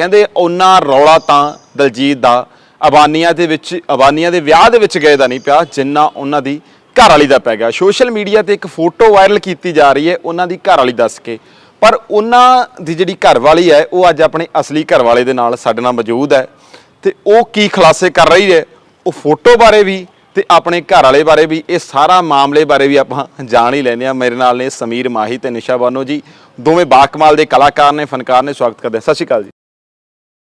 ਕਹਿੰਦੇ ਉਹਨਾਂ ਰੌਲਾ ਤਾਂ ਦਲਜੀਤ ਦਾ, ਅਬਾਨੀਆਂ ਦੇ ਵਿੱਚ, ਅਬਾਨੀਆਂ ਦੇ ਵਿਆਹ ਦੇ ਵਿੱਚ ਗਏ ਦਾ ਨਹੀਂ ਪਿਆ, ਜਿੰਨਾ ਉਹਨਾਂ ਦੀ ਘਰ ਵਾਲੀ ਦਾ ਪੈ ਗਿਆ। ਸੋਸ਼ਲ ਮੀਡੀਆ ਤੇ ਇੱਕ ਫੋਟੋ ਵਾਇਰਲ ਕੀਤੀ ਜਾ ਰਹੀ ਹੈ, ਉਹਨਾਂ ਦੀ ਘਰ ਵਾਲੀ ਦੱਸ ਕੇ। ਪਰ ਉਹਨਾਂ ਦੀ ਜਿਹੜੀ ਘਰ ਵਾਲੀ ਹੈ, ਉਹ ਅੱਜ ਆਪਣੇ ਅਸਲੀ ਘਰ ਵਾਲੇ ਦੇ ਨਾਲ ਸਾਡੇ ਨਾਲ ਮੌਜੂਦ ਹੈ। ਤੇ ਉਹ ਕੀ ਖੁਲਾਸੇ ਕਰ ਰਹੀ ਹੈ, ਉਹ ਫੋਟੋ ਬਾਰੇ ਵੀ ਤੇ ਆਪਣੇ ਘਰ ਵਾਲੇ ਬਾਰੇ ਵੀ, ਇਹ ਸਾਰਾ ਮਾਮਲੇ ਬਾਰੇ ਵੀ ਆਪਾਂ ਜਾਣ ਹੀ ਲੈਂਦੇ ਆ ਮੇਰੇ ਨਾਲ ਨੇ ਸਮੀਰ ਮਾਹੀ ਤੇ ਨਿਸ਼ਾ ਬਾਨੋ ਜੀ, ਦੋਵੇਂ ਬਾਕਮਾਲ ਦੇ ਕਲਾਕਾਰ ਨੇ, ਫਨਕਾਰ ਨੇ ਸਵਾਗਤ ਕਰਦੇ ਸਤਿ ਸ਼੍ਰੀ ਅਕਾਲ ਜੀ।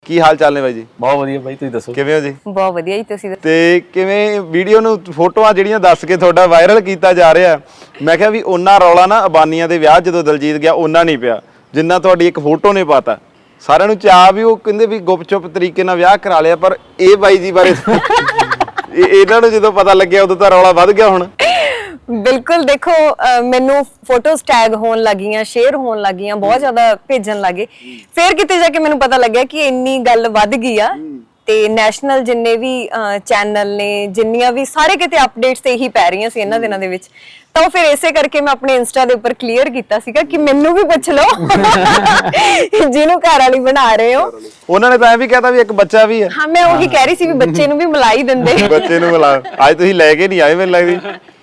ਕੀ ਹਾਲ ਚਾਲ ਨੇ ਬਾਈ ਜੀ? ਬਹੁਤ ਵਧੀਆ ਬਾਈ ਤੁਸੀਂ ਦੱਸੋ? ਕਿਵੇਂ ਹੋ ਜੀ? ਬਹੁਤ ਵਧੀਆ ਜੀ ਤੁਸੀਂ ਦੱਸੋ। ਤੇ ਕਿਵੇਂ ਵੀਡੀਓ ਨੂੰ ਫੋਟੋਆਂ ਜਿਹੜੀਆਂ ਦੱਸ ਕੇ ਤੁਹਾਡਾ ਵਾਇਰਲ ਕੀਤਾ ਜਾ ਰਿਹਾ ਮੈਂ ਕਿਹਾ ਵੀ ਉਹਨਾਂ ਰੌਲਾ ਨਾ ਅਬਾਨੀਆਂ ਦੇ ਵਿਆਹ ਜਦੋਂ ਦਲਜੀਤ ਗਿਆ ਉਹਨਾਂ ਨਹੀਂ ਪਿਆ ਜਿੰਨਾ ਤੁਹਾਡੀ ਇੱਕ ਫੋਟੋ ਨੇ ਪਾਤਾ। ਸਾਰਿਆਂ ਨੂੰ ਚਾਹ ਵੀ ਉਹ ਕਹਿੰਦੇ ਵੀ ਗੁਪਚੁਪ ਤਰੀਕੇ ਨਾਲ ਵਿਆਹ ਕਰਾ ਲਿਆ ਪਰ ਇਹ ਬਾਈ ਜੀ ਬਾਰੇ ਇਹ- ਇਹਨਾਂ ਨੂੰ ਜਦੋਂ ਪਤਾ ਲੱਗਿਆ ਉਦੋਂ ਤਾਂ ਰੌਲਾ ਵੱਧ ਗਿਆ ਹੁਣ। ਬਿਲਕੁਲ ਦੇਖੋ ਅਹ ਮੈਨੂੰ ਫੋਟੋਸ ਟੈਗ ਹੋਣ ਲੱਗੀਆਂ ਸ਼ੇਅਰ ਹੋਣ ਲੱਗੀਆਂ ਬਹੁਤ ਜ਼ਿਆਦਾ ਭੇਜਣ ਲੱਗੇ। ਫਿਰ ਕਿਤੇ ਜਾ ਕੇ ਮੈਨੂੰ ਪਤਾ ਲੱਗਿਆ ਕਿ ਇੰਨੀ ਗੱਲ ਵੱਧ ਗਈ ਆ। ਤੇ ਨੈਸ਼ਨਲ ਜਿੰਨੇ ਵੀ ਚੈਨਲ ਨੇ ਜਿੰਨੀਆਂ ਵੀ ਸਾਰੇ ਕਿਤੇ ਅਪਡੇਟਸ ਤੇ ਹੀ ਪੈ ਰਹੀਆਂ ਸੀ ਇਹਨਾਂ ਦਿਨਾਂ ਦੇ ਵਿੱਚ। ਤਾਂ ਉਹ ਫਿਰ ਇਸੇ ਕਰਕੇ ਮੈਂ ਆਪਣੇ ਇੰਸਟਾ ਦੇ ਉੱਪਰ ਕਲੀਅਰ ਕੀਤਾ ਸੀਗਾ ਕਿ ਮੈਨੂੰ ਵੀ ਪੁੱਛ ਲਓ। ਜਿਹਨੂੰ ਘਰ ਵਾਲੀ ਬਣਾ ਰਹੇ ਹੋ। ਉਹਨਾਂ ਨੇ ਤਾਂ ਐ ਵੀ ਕਹਤਾ ਵੀ ਇੱਕ ਬੱਚਾ ਵੀ ਹੈ ਹਾਂ ਮੈਂ ਉਹੀ ਕਹਿ ਰਹੀ ਸੀ ਵੀ ਬੱਚੇ ਨੂੰ ਵੀ ਮਿਲਾਈ ਦਿੰਦੇ। ਬੱਚੇ ਨੂੰ ਮਿਲਾ। ਅੱਜ ਤੁਸੀਂ ਲੈ ਕੇ ਨਹੀਂ ਆਏ ਮੈਨੂੰ ਲੱਗਦੀ।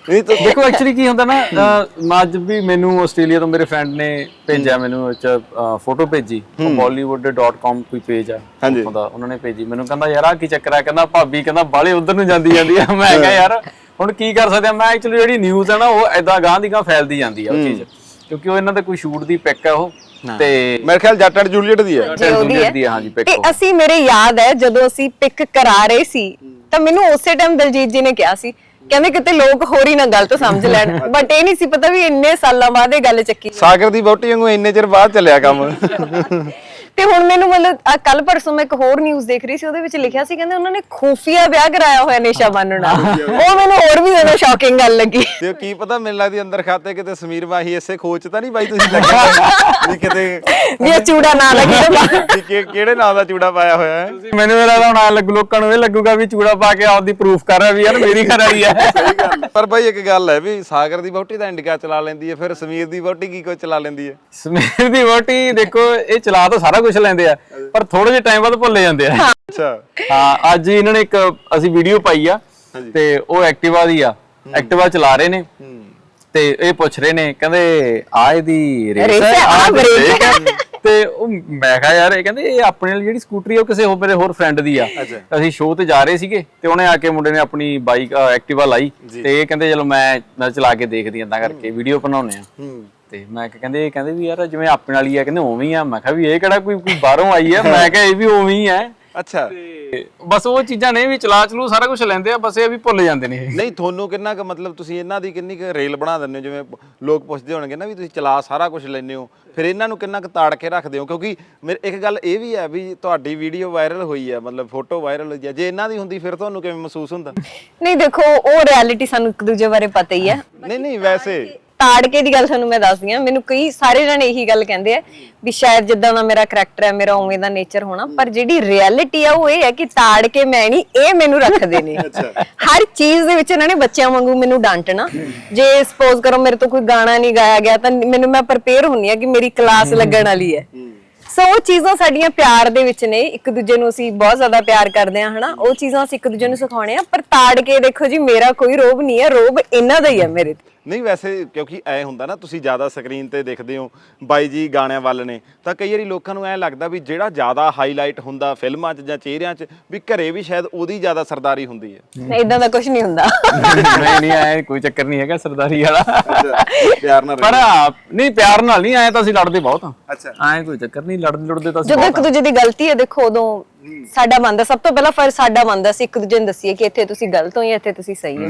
ਨਹੀਂ ਤਾਂ ਦੇਖੋ ਐਕਚੁਅਲੀ ਕੀ ਹੁੰਦਾ ਨਾ ਅੱਜ ਵੀ ਮੈਨੂੰ ਆਸਟ੍ਰੇਲੀਆ ਤੋਂ ਮੇਰੇ ਫਰੈਂਡ ਨੇ ਭੇਜਿਆ ਮੈਨੂੰ ਉਹ ਚ ਫੋਟੋ ਭੇਜੀ। ਉਹ bollywood.com ਕੋਈ ਪੇਜ ਆ। ਹਾਂਜੀ। ਉੱਥੋਂ ਦਾ ਉਹਨਾਂ ਨੇ ਭੇਜੀ। ਮੈਨੂੰ ਕਹਿੰਦਾ ਯਾਰ ਆ ਕੀ ਚੱਕਰ ਆ? ਕਹਿੰਦਾ ਭਾਬੀ ਕਹਿੰਦਾ ਬਾਲੇ ਉਧਰ ਨੂੰ ਜਾਂਦੀ ਜਾਂਦੀ ਆ। ਮੈਂ ਕਿਹਾ ਯਾਰ ਹੁਣ ਕੀ ਕਰ ਸਕਦੇ ਆ? ਮੈਂ ਐਕਚੁਅਲੀ ਜਿਹੜੀ ਨਿਊਜ਼ ਆ ਨਾ ਉਹ ਐਦਾਂ ਗਾਂ ਦੀ ਗਾਂ ਫੈਲਦੀ ਜਾਂਦੀ ਆ ਉਹ ਚੀਜ਼। ਕਿਉਂਕਿ ਉਹ ਇਹਨਾਂ ਦੇ ਕੋਈ ਸ਼ੂਟ ਦੀ ਪਿਕ ਆ ਉਹ। ਤੇ ਮੇਰੇ ਖਿਆਲ ਜੱਟ ਐਂਡ ਜੂਲੀਅਟ ਦੀ ਹੈ ਉਹਦੀ ਜੂਲੀਅਟ ਦੀ ਆ, ਹਾਂਜੀ, pic ਤੇ ਉਹ। ਅਸੀਂ ਮੇਰੇ ਯਾਦ ਹੈ ਜਦੋਂ ਅਸੀਂ ਪਿਕ ਕਰਾ ਰਹੇ ਸੀ ਤਾਂ ਮੈਨੂੰ ਉਸੇ ਟਾਈਮ ਦਲਜੀਤ ਜੀ ਨੇ ਕਿਹਾ ਸੀ ਕਹਿੰਦੇ ਕਿਤੇ ਲੋਕ ਹੋਰ ਹੀ ਨਾ ਗਲਤ ਸਮਝ ਲੈਣ। ਬਟ ਇਹ ਨਹੀਂ ਸੀ ਪਤਾ ਵੀ ਇੰਨੇ ਸਾਲਾਂ ਬਾਅਦ ਇਹ ਗੱਲ ਚੱਕੀ। ਸਾਗਰ ਦੀ ਵਹੁਟੀ ਵਾਂਗੂ ਇੰਨੇ ਚਿਰ ਬਾਅਦ ਚੱਲਿਆ ਕੰਮ। ਤੇ ਹੁਣ ਮੈਨੂੰ ਮਤਲਬ ਕੱਲ ਪਰਸੋਂ ਮੈਂ ਇੱਕ ਹੋਰ ਨਿਊਜ਼ ਦੇਖ ਰਹੀ ਸੀ ਉਹਦੇ ਵਿੱਚ ਲਿਖਿਆ ਸੀ ਕਹਿੰਦੇ ਉਹਨਾਂ ਨੇ ਖੂਫੀਆ ਵਿਆਹ ਕਰਾਇਆ ਹੋਇਆ ਨਿਸ਼ਾ ਬਾਨੋ ਨਾਲ ਉਹ ਮੈਨੂੰ ਹੋਰ ਵੀ ਜ਼ਿਆਦਾ ਸ਼ੌਕਿੰਗ ਗੱਲ ਲੱਗੀ। ਤੇ ਕੀ ਪਤਾ ਮੈਨੂੰ ਲੱਗਦੀ ਅੰਦਰ ਖਾਤੇ ਕਿਤੇ ਸਮੀਰ ਮਾਹੀ ਇਸੇ ਖੋਚ ਤਾਂ ਨਹੀਂ ਬਾਈ ਤੁਸੀਂ ਲੱਗੇ ਵੀ ਕਿਤੇ ਵੀ ਇਹ ਚੂੜਾ ਨਾ ਲੱਗੇ। ਵੀ ਕਿ- ਕਿਹੜੇ ਨਾਂ ਦਾ ਚੂੜਾ ਪਾਇਆ ਹੋਇਆ ਹੈ? ਤੁਸੀਂ ਮੈਨੂੰ ਇਹ ਲੱਗਦਾ ਹੁਣ ਆ ਲੱਗੂ ਲੋਕਾਂ ਨੂੰ ਇਹ ਲੱਗੂਗਾ ਵੀ ਚੂੜਾ ਪਾ ਕੇ ਆਪਦੀ ਪ੍ਰੂਫ ਕਰ ਰਿਹਾ ਵੀ ਯਾਰ ਮੇਰੀ ਘਰ ਵਾਲੀ ਹੈ। ਪਰ ਬਾਈ ਇੱਕ ਗੱਲ ਹੈ ਵੀ ਸਾਗਰ ਦੀ ਵਹੁਟੀ ਤਾਂ ਇੰਡੀਕਾ ਚਲਾ ਲੈਂਦੀ ਹੈ ਫਿਰ ਸਮੀਰ ਦੀ ਵਹੁਟੀ ਕੀ ਕੁਝ ਚਲਾ ਲੈਂਦੀ ਹੈ? ਸਮੀਰ ਦੀ ਵੋਟੀ ਦੇਖੋ ਇਹ ਚਲਾ ਤਾਂ ਸਾਰਾ ਕੁਝ ਲੈਂਦੇ ਆ ਪਰ ਥੋੜੇ ਜਿਹੇ ਟਾਈਮ ਬਾਅਦ ਭੁੱਲੇ ਜਾਂਦੇ ਆ। ਅੱਛਾ। ਹਾਂ ਅੱਜ ਹੀ ਇਹਨਾਂ ਨੇ ਇੱਕ ਅਸੀਂ ਵੀਡੀਓ ਪਾਈ ਆ ਤੇ ਉਹ ਐਕਟਿਵਾ ਦੀ ਆ ਐਕਟਿਵਾ ਚਲਾ ਰਹੇ ਨੇ। ਤੇ ਇਹ ਪੁੱਛ ਰਹੇ ਨੇ ਕਹਿੰਦੇ ਆ ਇਹਦੀ ਰੇਸ ਹੈ ਬ੍ਰੇਕ ਤੇ ਉਹ ਮੈਂ ਕਿਹਾ ਯਾਰ ਇਹ ਕਹਿੰਦੇ ਇਹ ਆਪਣੇ ਵਾਲੀ ਜਿਹੜੀ ਸਕੂਟਰੀ ਆ ਉਹ ਕਿਸੇ ਹੋਰ ਮੇਰੇ ਹੋਰ ਫਰੈਂਡ ਦੀ ਆ। ਅਸੀਂ ਸ਼ੋਅ ਤੇ ਜਾ ਰਹੇ ਸੀਗੇ ਤੇ ਉਹਨੇ ਆ ਕੇ ਮੁੰਡੇ ਨੇ ਆਪਣੀ ਬਾਈਕ ਐਕਟਿਵਾ ਲਾਈ। ਤੇ ਇਹ ਕਹਿੰਦੇ ਚਲੋ ਮੈਂ ਮੈਂ ਚਲਾ ਕੇ ਦੇਖਦੀ ਆਂ ਤਾਂ ਕਰਕੇ ਵੀਡੀਓ ਬਣਾਉਨੇ ਆ ਤੇ ਮੈਂ ਕਿਹਾ ਕਹਿੰਦੇ ਇਹ ਕਹਿੰਦੇ ਵੀ ਯਾਰ ਜਿਵੇਂ ਆਪਣੇ ਵਾਲੀ ਆ ਕਹਿੰਦੇ ਉਵੇਂ ਹੀ ਆ। ਮੈਂ ਕਿਹਾ ਵੀ ਇਹ ਕਿਹੜਾ ਕੋਈ ਕੋਈ ਬਾਹਰੋਂ ਆਈ ਆ? ਮੈਂ ਕਿਹਾ ਇਹ ਵੀ ਉਵੇਂ ਹੀ ਆ। ਅੱਛਾ। ਤੇ ਬਸ ਉਹ ਚੀਜ਼ਾਂ ਨੇ ਵੀ ਚਲਾ ਚਲੂ ਸਾਰਾ ਕੁਝ ਲੈਂਦੇ ਆ ਬਸ ਇਹ ਵੀ ਭੁੱਲ ਜਾਂਦੇ ਨੇ ਇਹ। ਨਹੀਂ ਤੁਹਾਨੂੰ ਕਿੰਨਾ ਕੁ ਮਤਲਬ ਤੁਸੀਂ ਇਹਨਾਂ ਦੀ ਕਿੰਨੀ ਕੁ ਰੇਲ ਬਣਾ ਦਿੰਦੇ ਹੋ? ਜਿਵੇਂ ਲੋਕ ਪੁੱਛਦੇ ਹੋਣਗੇ ਨਾ ਵੀ ਤੁਸੀਂ ਚਲਾ ਸਾਰਾ ਕੁਝ ਲੈਂਦੇ ਹੋ ਫਿਰ ਇਹਨਾਂ ਨੂੰ ਕਿੰਨਾ ਕੁ ਤਾੜ ਕੇ ਰੱਖਦੇ ਹੋ? ਕਿਉਂਕਿ ਮੇਰੇ ਇੱਕ ਗੱਲ ਇਹ ਵੀ ਹੈ ਵੀ ਤੁਹਾਡੀ ਵੀਡੀਓ ਵਾਇਰਲ ਹੋਈ ਹੈ ਮਤਲਬ ਫੋਟੋ ਵਾਇਰਲ ਹੋਈ ਹੈ ਜੇ ਇਹਨਾਂ ਦੀ ਹੁੰਦੀ ਫਿਰ ਤੁਹਾਨੂੰ ਕਿਵੇਂ ਮਹਿਸੂਸ ਹੁੰਦਾ? ਨਹੀਂ ਦੇਖੋ ਉਹ ਰਿਐਲਿਟੀ ਸਾਨੂੰ ਇੱਕ ਦੂਜੇ ਬਾਰੇ ਪਤਾ ਹੀ ਹੈ ਨਹੀਂ ਨਹੀਂ ਵੈਸੇ ਤਾੜ ਕੇ ਦੀ ਗੱਲ ਤੁਹਾਨੂੰ ਮੈਂ ਦੱਸਦੀ ਆ ਮੈਨੂੰ ਕਈ ਸਾਰੇ ਜਣੇ ਇਹੀ ਗੱਲ ਕਹਿੰਦੇ ਆ ਵੀ ਸ਼ਾਇਦ ਜਿੱਦਾਂ ਦਾ ਮੇਰਾ ਕਰੈਕਟਰ ਹੈ ਮੇਰਾ ਉਵੇਂ ਦਾ ਨੇਚਰ ਹੋਣਾ ਪਰ ਜਿਹੜੀ ਰਿਐਲਿਟੀ ਆ ਉਹ ਇਹ ਹੈ ਕਿ ਤਾੜ ਕੇ ਮੈਂ ਨਹੀਂ ਇਹ ਮੈਨੂੰ ਰੱਖਦੇ ਨੇ। ਹਰ ਚੀਜ਼ ਦੇ ਵਿੱਚ ਇਹਨਾਂ ਨੇ ਬੱਚਿਆਂ ਵਾਂਗੂ ਮੈਨੂੰ ਡਾਂਟਣਾ। ਜੇ ਸਪੋਜ਼ ਕਰੋ ਮੇਰੇ ਤੋਂ ਕੋਈ ਗਾਣਾ ਨਹੀਂ ਗਾਇਆ ਗਿਆ ਤਾਂ ਮੈਨੂੰ ਮੈਂ ਪ੍ਰਪੇਅਰ ਹੁੰਨੀ ਆ ਕਿ ਮੇਰੀ ਕਲਾਸ ਲੱਗਣ ਵਾਲੀ ਹੈ। ਸੋ ਉਹ ਚੀਜ਼ਾਂ ਸਾਡੀਆਂ ਪਿਆਰ ਦੇ ਵਿੱਚ ਨੇ। ਇੱਕ ਦੂਜੇ ਨੂੰ ਅਸੀਂ ਬਹੁਤ ਜ਼ਿਆਦਾ ਪਿਆਰ ਕਰਦੇ ਆ ਹਨਾ? ਉਹ ਚੀਜ਼ਾਂ ਅਸੀਂ ਇੱਕ ਦੂਜੇ ਨੂੰ ਸਿਖਾਉਣੇ ਆ ਪਰ ਤਾੜ ਕੇ ਦੇਖੋ ਜੀ ਮੇਰਾ ਕੋਈ ਰੋਬ ਨਹੀਂ ਹੈ ਰੋਬ ਇਹਨਾਂ ਦਾ ਹੀ ਹੈ ਮੇਰੇ ਤੇ। ਨਹੀਂ ਵੈਸੇ ਕਿਉਂਕਿ ਐ ਹੁੰਦਾ ਨਾ ਤੁਸੀਂ ਜ਼ਿਆਦਾ ਸਕਰੀਨ ਤੇ ਦੇਖਦੇ ਹੋ ਬਾਈ ਜੀ ਗਾਣਿਆਂ ਵੱਲ ਨੇ ਤਾਂ ਕਈ ਵਾਰੀ ਲੋਕਾਂ ਨੂੰ ਐ ਲੱਗਦਾ ਵੀ ਜਿਹੜਾ ਜ਼ਿਆਦਾ ਹਾਈਲਾਈਟ ਹੁੰਦਾ ਫਿਲਮਾਂ 'ਚ ਜਾਂ ਚਿਹਰਿਆਂ 'ਚ ਵੀ ਘਰੇ ਵੀ ਸ਼ਾਇਦ ਉਹਦੀ ਜ਼ਿਆਦਾ ਸਰਦਾਰੀ ਹੁੰਦੀ ਹੈ। ਇਦਾਂ ਦਾ ਕੁਝ ਨਹੀਂ ਹੁੰਦਾ। ਨਹੀਂ ਨਹੀਂ ਐ ਕੋਈ ਚੱਕਰ ਨਹੀਂ ਹੈਗਾ ਸਰਦਾਰੀ ਵਾਲਾ। ਪਿਆਰ ਨਾਲ ਪਰ ਨਹੀਂ ਪਿਆਰ ਨਾਲ ਨਹੀਂ ਆਏ ਤਾਂ ਅਸੀਂ ਲੜਦੇ ਬਹੁਤ ਆ ਅੱਛਾ। ਐ ਕੋਈ ਚੱਕਰ ਨਹੀਂ ਲੜਦੇ ਲੜਦੇ ਤਾਂ ਅਸੀਂ ਜਦੋਂ ਇੱਕ ਦੂਜੇ ਦੀ ਗਲਤੀ ਹੈ ਦੇਖੋ ਉਦੋਂ ਸਾਡਾ ਬਣਦਾ ਸਭ ਤੋਂ ਪਹਿਲਾਂ ਫਰਜ਼ ਸਾਡਾ ਬਣਦਾ ਸੀ ਇੱਕ ਦੂਜੇ ਨੂੰ ਦੱਸੀਏ ਕਿ ਇੱਥੇ ਤੁਸੀਂ ਗਲਤ ਹੋ ਜਾਂ ਇੱਥੇ ਤੁਸੀਂ ਸਹੀ ਹੋ।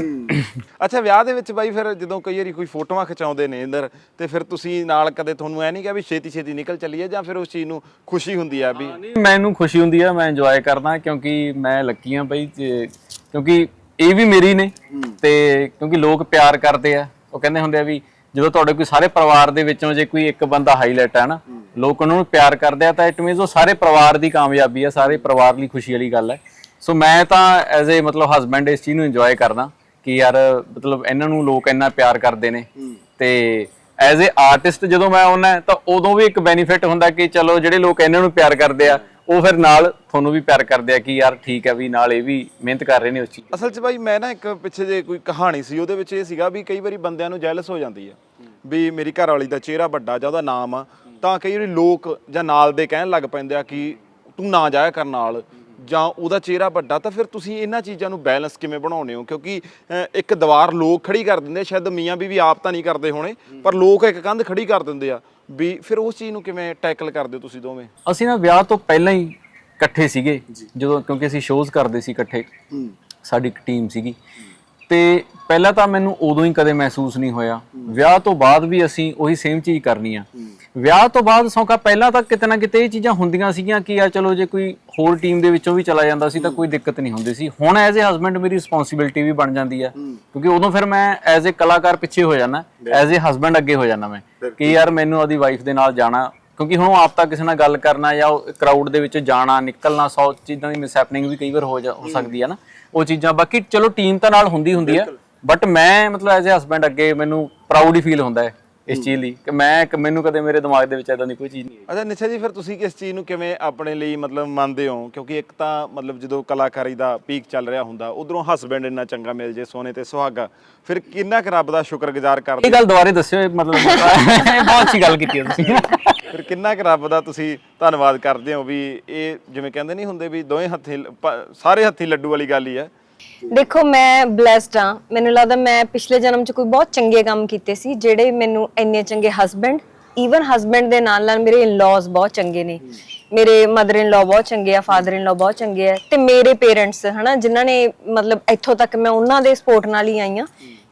ਅੱਛਾ ਵਿਆਹ ਦੇ ਵਿੱਚ ਬਾਈ ਫਿਰ ਜਦੋਂ ਕਈ ਵਾਰੀ ਕੋਈ ਫੋਟੋਆਂ ਖਿਚਾਉਂਦੇ ਨੇ ਇੰਦਰ ਤੇ ਫਿਰ ਤੁਸੀਂ ਨਾਲ ਕਦੇ ਤੁਹਾਨੂੰ ਐ ਨਹੀਂ ਕਿਹਾ ਵੀ ਛੇਤੀ ਛੇਤੀ ਨਿਕਲ ਚੱਲੀਏ ਜਾਂ ਫਿਰ ਉਸ ਚੀਜ਼ ਨੂੰ ਖੁਸ਼ੀ ਹੁੰਦੀ ਆ ਵੀ? ਨਹੀਂ ਮੈਨੂੰ ਖੁਸ਼ੀ ਹੁੰਦੀ ਆ ਮੈਂ ਇੰਜੋਏ ਕਰਦਾ ਕਿਉਂਕਿ ਮੈਂ ਲੱਕੀ ਆ ਬਈ ਕਿਉਂਕਿ ਇਹ ਵੀ ਮੇਰੀ ਨੇ ਤੇ ਕਿਉਂਕਿ ਲੋਕ ਪਿਆਰ ਕਰਦੇ ਆ। ਉਹ ਕਹਿੰਦੇ ਹੁੰਦੇ ਆ ਵੀ ਜਦੋਂ ਤੁਹਾਡੇ ਕੋਈ ਸਾਰੇ ਪਰਿਵਾਰ ਦੇ ਵਿੱਚੋਂ ਜੇ ਕੋਈ ਇੱਕ ਬੰਦਾ ਹਾਈਲਾਈਟ ਹੈ ਨਾ ਲੋਕ ਉਹਨਾਂ ਨੂੰ ਪਿਆਰ ਕਰਦੇ ਆ ਤਾਂ ਇਟ ਮੀਨਸ ਉਹ ਸਾਰੇ ਪਰਿਵਾਰ ਦੀ ਕਾਮਯਾਬੀ ਆ ਸਾਰੇ ਪਰਿਵਾਰ ਲਈ ਖੁਸ਼ੀ ਵਾਲੀ ਗੱਲ ਹੈ। ਸੋ ਮੈਂ ਤਾਂ ਐਜ਼ ਅ ਮਤਲਬ ਹਸਬੰਡ ਇਸ ਚੀਜ਼ ਨੂੰ ਇੰਜੋਏ ਕਰਦਾ ਕਿ ਯਾਰ ਮਤਲਬ ਇਹਨਾਂ ਨੂੰ ਲੋਕ ਇੰਨਾ ਪਿਆਰ ਕਰਦੇ ਨੇ। ਤੇ ਐਜ਼ ਅ ਆਰਟਿਸਟ ਜਦੋਂ ਮੈਂ ਆਉਣਾ ਤਾਂ ਉਦੋਂ ਵੀ ਇੱਕ ਬੈਨੀਫਿਟ ਹੁੰਦਾ ਕਿ ਚਲੋ ਜਿਹੜੇ ਲੋਕ ਇਹਨਾਂ ਨੂੰ ਪਿਆਰ ਕਰਦੇ ਆ ਉਹ ਫਿਰ ਨਾਲ ਤੁਹਾਨੂੰ ਵੀ ਪਿਆਰ ਕਰਦੇ ਆ ਕਿ ਯਾਰ ਠੀਕ ਹੈ ਵੀ ਨਾਲ ਇਹ ਵੀ ਮਿਹਨਤ ਕਰ ਰਹੇ ਨੇ ਉਸ ਚੀਜ਼ ਅਸਲ 'ਚ ਬਾਈ ਮੈਂ ਨਾ ਇੱਕ ਪਿੱਛੇ ਜੇ ਕੋਈ ਕਹਾਣੀ ਸੀ ਉਹਦੇ ਵਿੱਚ ਇਹ ਸੀਗਾ ਵੀ ਕਈ ਵਾਰੀ ਬੰਦਿਆਂ ਨੂੰ ਜੈਲਸ ਹੋ ਜਾਂਦੀ ਆ ਵੀ ਮੇਰੀ ਘਰ ਵਾਲੀ ਦਾ ਚਿਹਰਾ ਵੱਡਾ ਜਾਂ ਉਹਦਾ ਨਾਮ ਆ ਤਾਂ ਕਈ ਵਾਰੀ ਲੋਕ ਜਾਂ ਨਾਲ ਦੇ ਕਹਿਣ ਲੱਗ ਪੈਂਦੇ ਆ ਕਿ ਤੂੰ ਨਾ ਜਾਇਆ ਕਰ ਨਾਲ ਜਾਂ ਉਹਦਾ ਚਿਹਰਾ ਵੱਡਾ ਤਾਂ ਫਿਰ ਤੁਸੀਂ ਇਹਨਾਂ ਚੀਜ਼ਾਂ ਨੂੰ ਬੈਲੈਂਸ ਕਿਵੇਂ ਬਣਾਉਂਦੇ ਹੋ? ਕਿਉਂਕਿ ਅਹ, ਇੱਕ ਦੀਵਾਰ ਲੋਕ ਖੜੀ ਕਰ ਦਿੰਦੇ ਆ, ਸ਼ਾਇਦ ਮੀਆਂ ਬੀਵੀ ਆਪ ਤਾਂ ਨਹੀਂ ਕਰਦੇ ਹੋਣੇ ਪਰ ਲੋਕ ਇੱਕ ਕੰਧ ਖੜੀ ਕਰ ਦਿੰਦੇ ਆ ਵੀ ਫਿਰ ਉਸ ਚੀਜ਼ ਨੂੰ ਕਿਵੇਂ ਟੈਕਲ ਕਰਦੇ ਹੋ ਤੁਸੀਂ ਦੋਵੇਂ? ਅਸੀਂ ਨਾ ਵਿਆਹ ਤੋਂ ਪਹਿਲਾਂ ਹੀ ਇਕੱਠੇ ਸੀਗੇ ਜਦੋਂ ਕਿਉਂਕਿ ਅਸੀਂ ਸ਼ੋਜ਼ ਕਰਦੇ ਸੀ ਇਕੱਠੇ ਸਾਡੀ ਇੱਕ ਟੀਮ ਸੀਗੀ। ਤੇ ਪਹਿਲਾਂ ਤਾਂ ਮੈਨੂੰ ਉਦੋਂ ਹੀ ਕਦੇ ਮਹਿਸੂਸ ਨਹੀਂ ਹੋਇਆ। ਵਿਆਹ ਤੋਂ ਬਾਅਦ ਵੀ ਅਸੀਂ ਉਹੀ ਸੇਮ ਚੀਜ਼ ਕਰਨੀ ਆ। ਵਿਆਹ ਤੋਂ ਬਾਅਦ ਸੌਂਕਾ ਪਹਿਲਾਂ ਤਾਂ ਕਿਤੇ ਨਾ ਕਿਤੇ ਇਹ ਚੀਜ਼ਾਂ ਹੁੰਦੀਆਂ ਸੀਗੀਆਂ ਕਿ ਆ ਚਲੋ ਜੇ ਕੋਈ ਹੋਰ ਟੀਮ ਦੇ ਵਿੱਚੋਂ ਵੀ ਚਲਾ ਜਾਂਦਾ ਸੀ ਤਾਂ ਕੋਈ ਦਿੱਕਤ ਨਹੀਂ ਹੁੰਦੀ ਸੀ। ਹੁਣ ਐਜ਼ ਅ ਹਸਬੰਡ ਮੇਰੀ ਰਿਸਪੌਂਸਿਬਿਲਟੀ ਵੀ ਬਣ ਜਾਂਦੀ ਆ। ਕਿਉਂਕਿ ਉਦੋਂ ਫਿਰ ਮੈਂ ਐਜ਼ ਅ ਕਲਾਕਾਰ ਪਿੱਛੇ ਹੋ ਜਾਣਾ ਐਜ਼ ਅ ਹਸਬੰਡ ਅੱਗੇ ਹੋ ਜਾਣਾ ਮੈਂ। ਕਿ ਯਾਰ ਮੈਨੂੰ ਉਹਦੀ ਵਾਈਫ ਦੇ ਨਾਲ ਜਾਣਾ ਕਿਉਂਕਿ ਹੁਣ ਆਪ ਤਾਂ ਕਿਸੇ ਨਾਲ ਗੱਲ ਕਰਨਾ ਜਾਂ ਕਰਾਊਡ ਦੇ ਵਿੱਚ ਜਾਣਾ ਨਿਕਲਣਾ ਸੌ ਚੀਜ਼ਾਂ ਦੀ ਮਿਸਹੈਪਨਿੰਗ ਵੀ ਕਈ ਵਾਰ ਹੋ ਜਾ ਹੋ ਸਕਦੀ ਹੈ ਨਾ। ਉਹ ਚੀਜ਼ਾਂ ਬਾਕੀ ਚਲੋ ਟੀਮ ਤਾਂ ਨਾਲ ਹੁੰਦੀ ਹੁੰਦੀ ਹੈ ਬਟ ਮੈਂ ਮਤਲਬ ਐਜ਼ ਅ ਹਸਬੰਡ ਅੱਗੇ ਮੈਨੂੰ ਪ੍ਰਾਊਡ ਹੀ ਫੀਲ ਹੁੰਦਾ ਹੈ ਇਸ ਚੀਜ਼ ਲਈ ਕਿ ਮੈਂ ਇੱਕ- ਮੈਨੂੰ ਕਦੇ ਮੇਰੇ ਦਿਮਾਗ ਦੇ ਵਿੱਚ ਐਦਾਂ ਦੀ ਕੋਈ ਚੀਜ਼ ਨਹੀਂ ਆਈ। ਅੱਛਾ ਨਿਸ਼ਾ ਜੀ ਫਿਰ ਤੁਸੀਂ ਕਿਸ ਚੀਜ਼ ਨੂੰ ਕਿਵੇਂ ਆਪਣੇ ਲਈ ਮਤਲਬ ਮੰਨਦੇ ਹੋ? ਕਿਉਂਕਿ ਇੱਕ ਤਾਂ ਮਤਲਬ ਜਦੋਂ ਕਲਾਕਾਰੀ ਦਾ ਪੀਕ ਚੱਲ ਰਿਹਾ ਹੁੰਦਾ ਉਧਰੋਂ ਹਸਬੈਂਡ ਇੰਨਾ ਚੰਗਾ ਮਿਲ ਜੇ ਸੋਨੇ ਤੇ ਸੁਹਾਗਾ ਫਿਰ ਕਿੰਨਾ ਕੁ ਰੱਬ ਦਾ ਸ਼ੁਕਰਗੁਜ਼ਾਰ ਕਰਦੇ ਇਹ ਗੱਲ ਦੁਬਾਰੇ ਦੱਸਿਓ ਮਤਲਬ ਬਹੁਤ ਅੱਛੀ ਗੱਲ ਕੀਤੀ ਤੁਸੀਂ। ਫਿਰ ਕਿੰਨਾ ਕੁ ਰੱਬ ਦਾ ਤੁਸੀਂ ਧੰਨਵਾਦ ਕਰਦੇ ਹੋ ਵੀ ਇਹ ਜਿਵੇਂ ਕਹਿੰਦੇ ਨਹੀਂ ਹੁੰਦੇ ਵੀ ਦੋਵੇਂ ਹੱਥੀ ਸਾਰੇ ਹੱਥੀ ਲੱਡੂ ਵਾਲੀ ਗੱਲ ਹੀ ਹੈ। ਦੇਖੋ, ਮੈਂ ਬlesed ਹਾਂ। ਮੈਨੂੰ ਲੱਗਦਾ ਮੈਂ ਪਿਛਲੇ ਜਨਮ 'ਚ ਕੋਈ ਬਹੁਤ ਚੰਗੇ ਕੰਮ ਕੀਤੇ ਸੀ, ਜਿਹੜੇ ਮੈਨੂੰ ਇੰਨੇ ਚੰਗੇ ਹਸਬੰਡ ਈਵਨ ਹਸਬੰਡ ਦੇ ਨਾਲ ਨਾਲ ਮੇਰੇ ਇਨ-ਲॉज ਬਹੁਤ ਚੰਗੇ ਨੇ। ਮੇਰੇ ਮਦਰ ਇਨ-ਲॉ ਬਹੁਤ ਚੰਗੇ ਆ ਫਾਦਰ ਇਨ-ਲॉ ਬਹੁਤ ਚੰਗੇ ਆ, ਤੇ ਮੇਰੇ ਪੇਰੈਂਟਸ ਹਨਾ, ਜਿਨ੍ਹਾਂ ਨੇ ਮਤਲਬ ਇੱਥੋਂ ਤੱਕ ਮੈਂ ਉਹਨਾਂ ਦੇ ਸਪੋਰਟ ਨਾਲ ਹੀ ਆਈ ਆ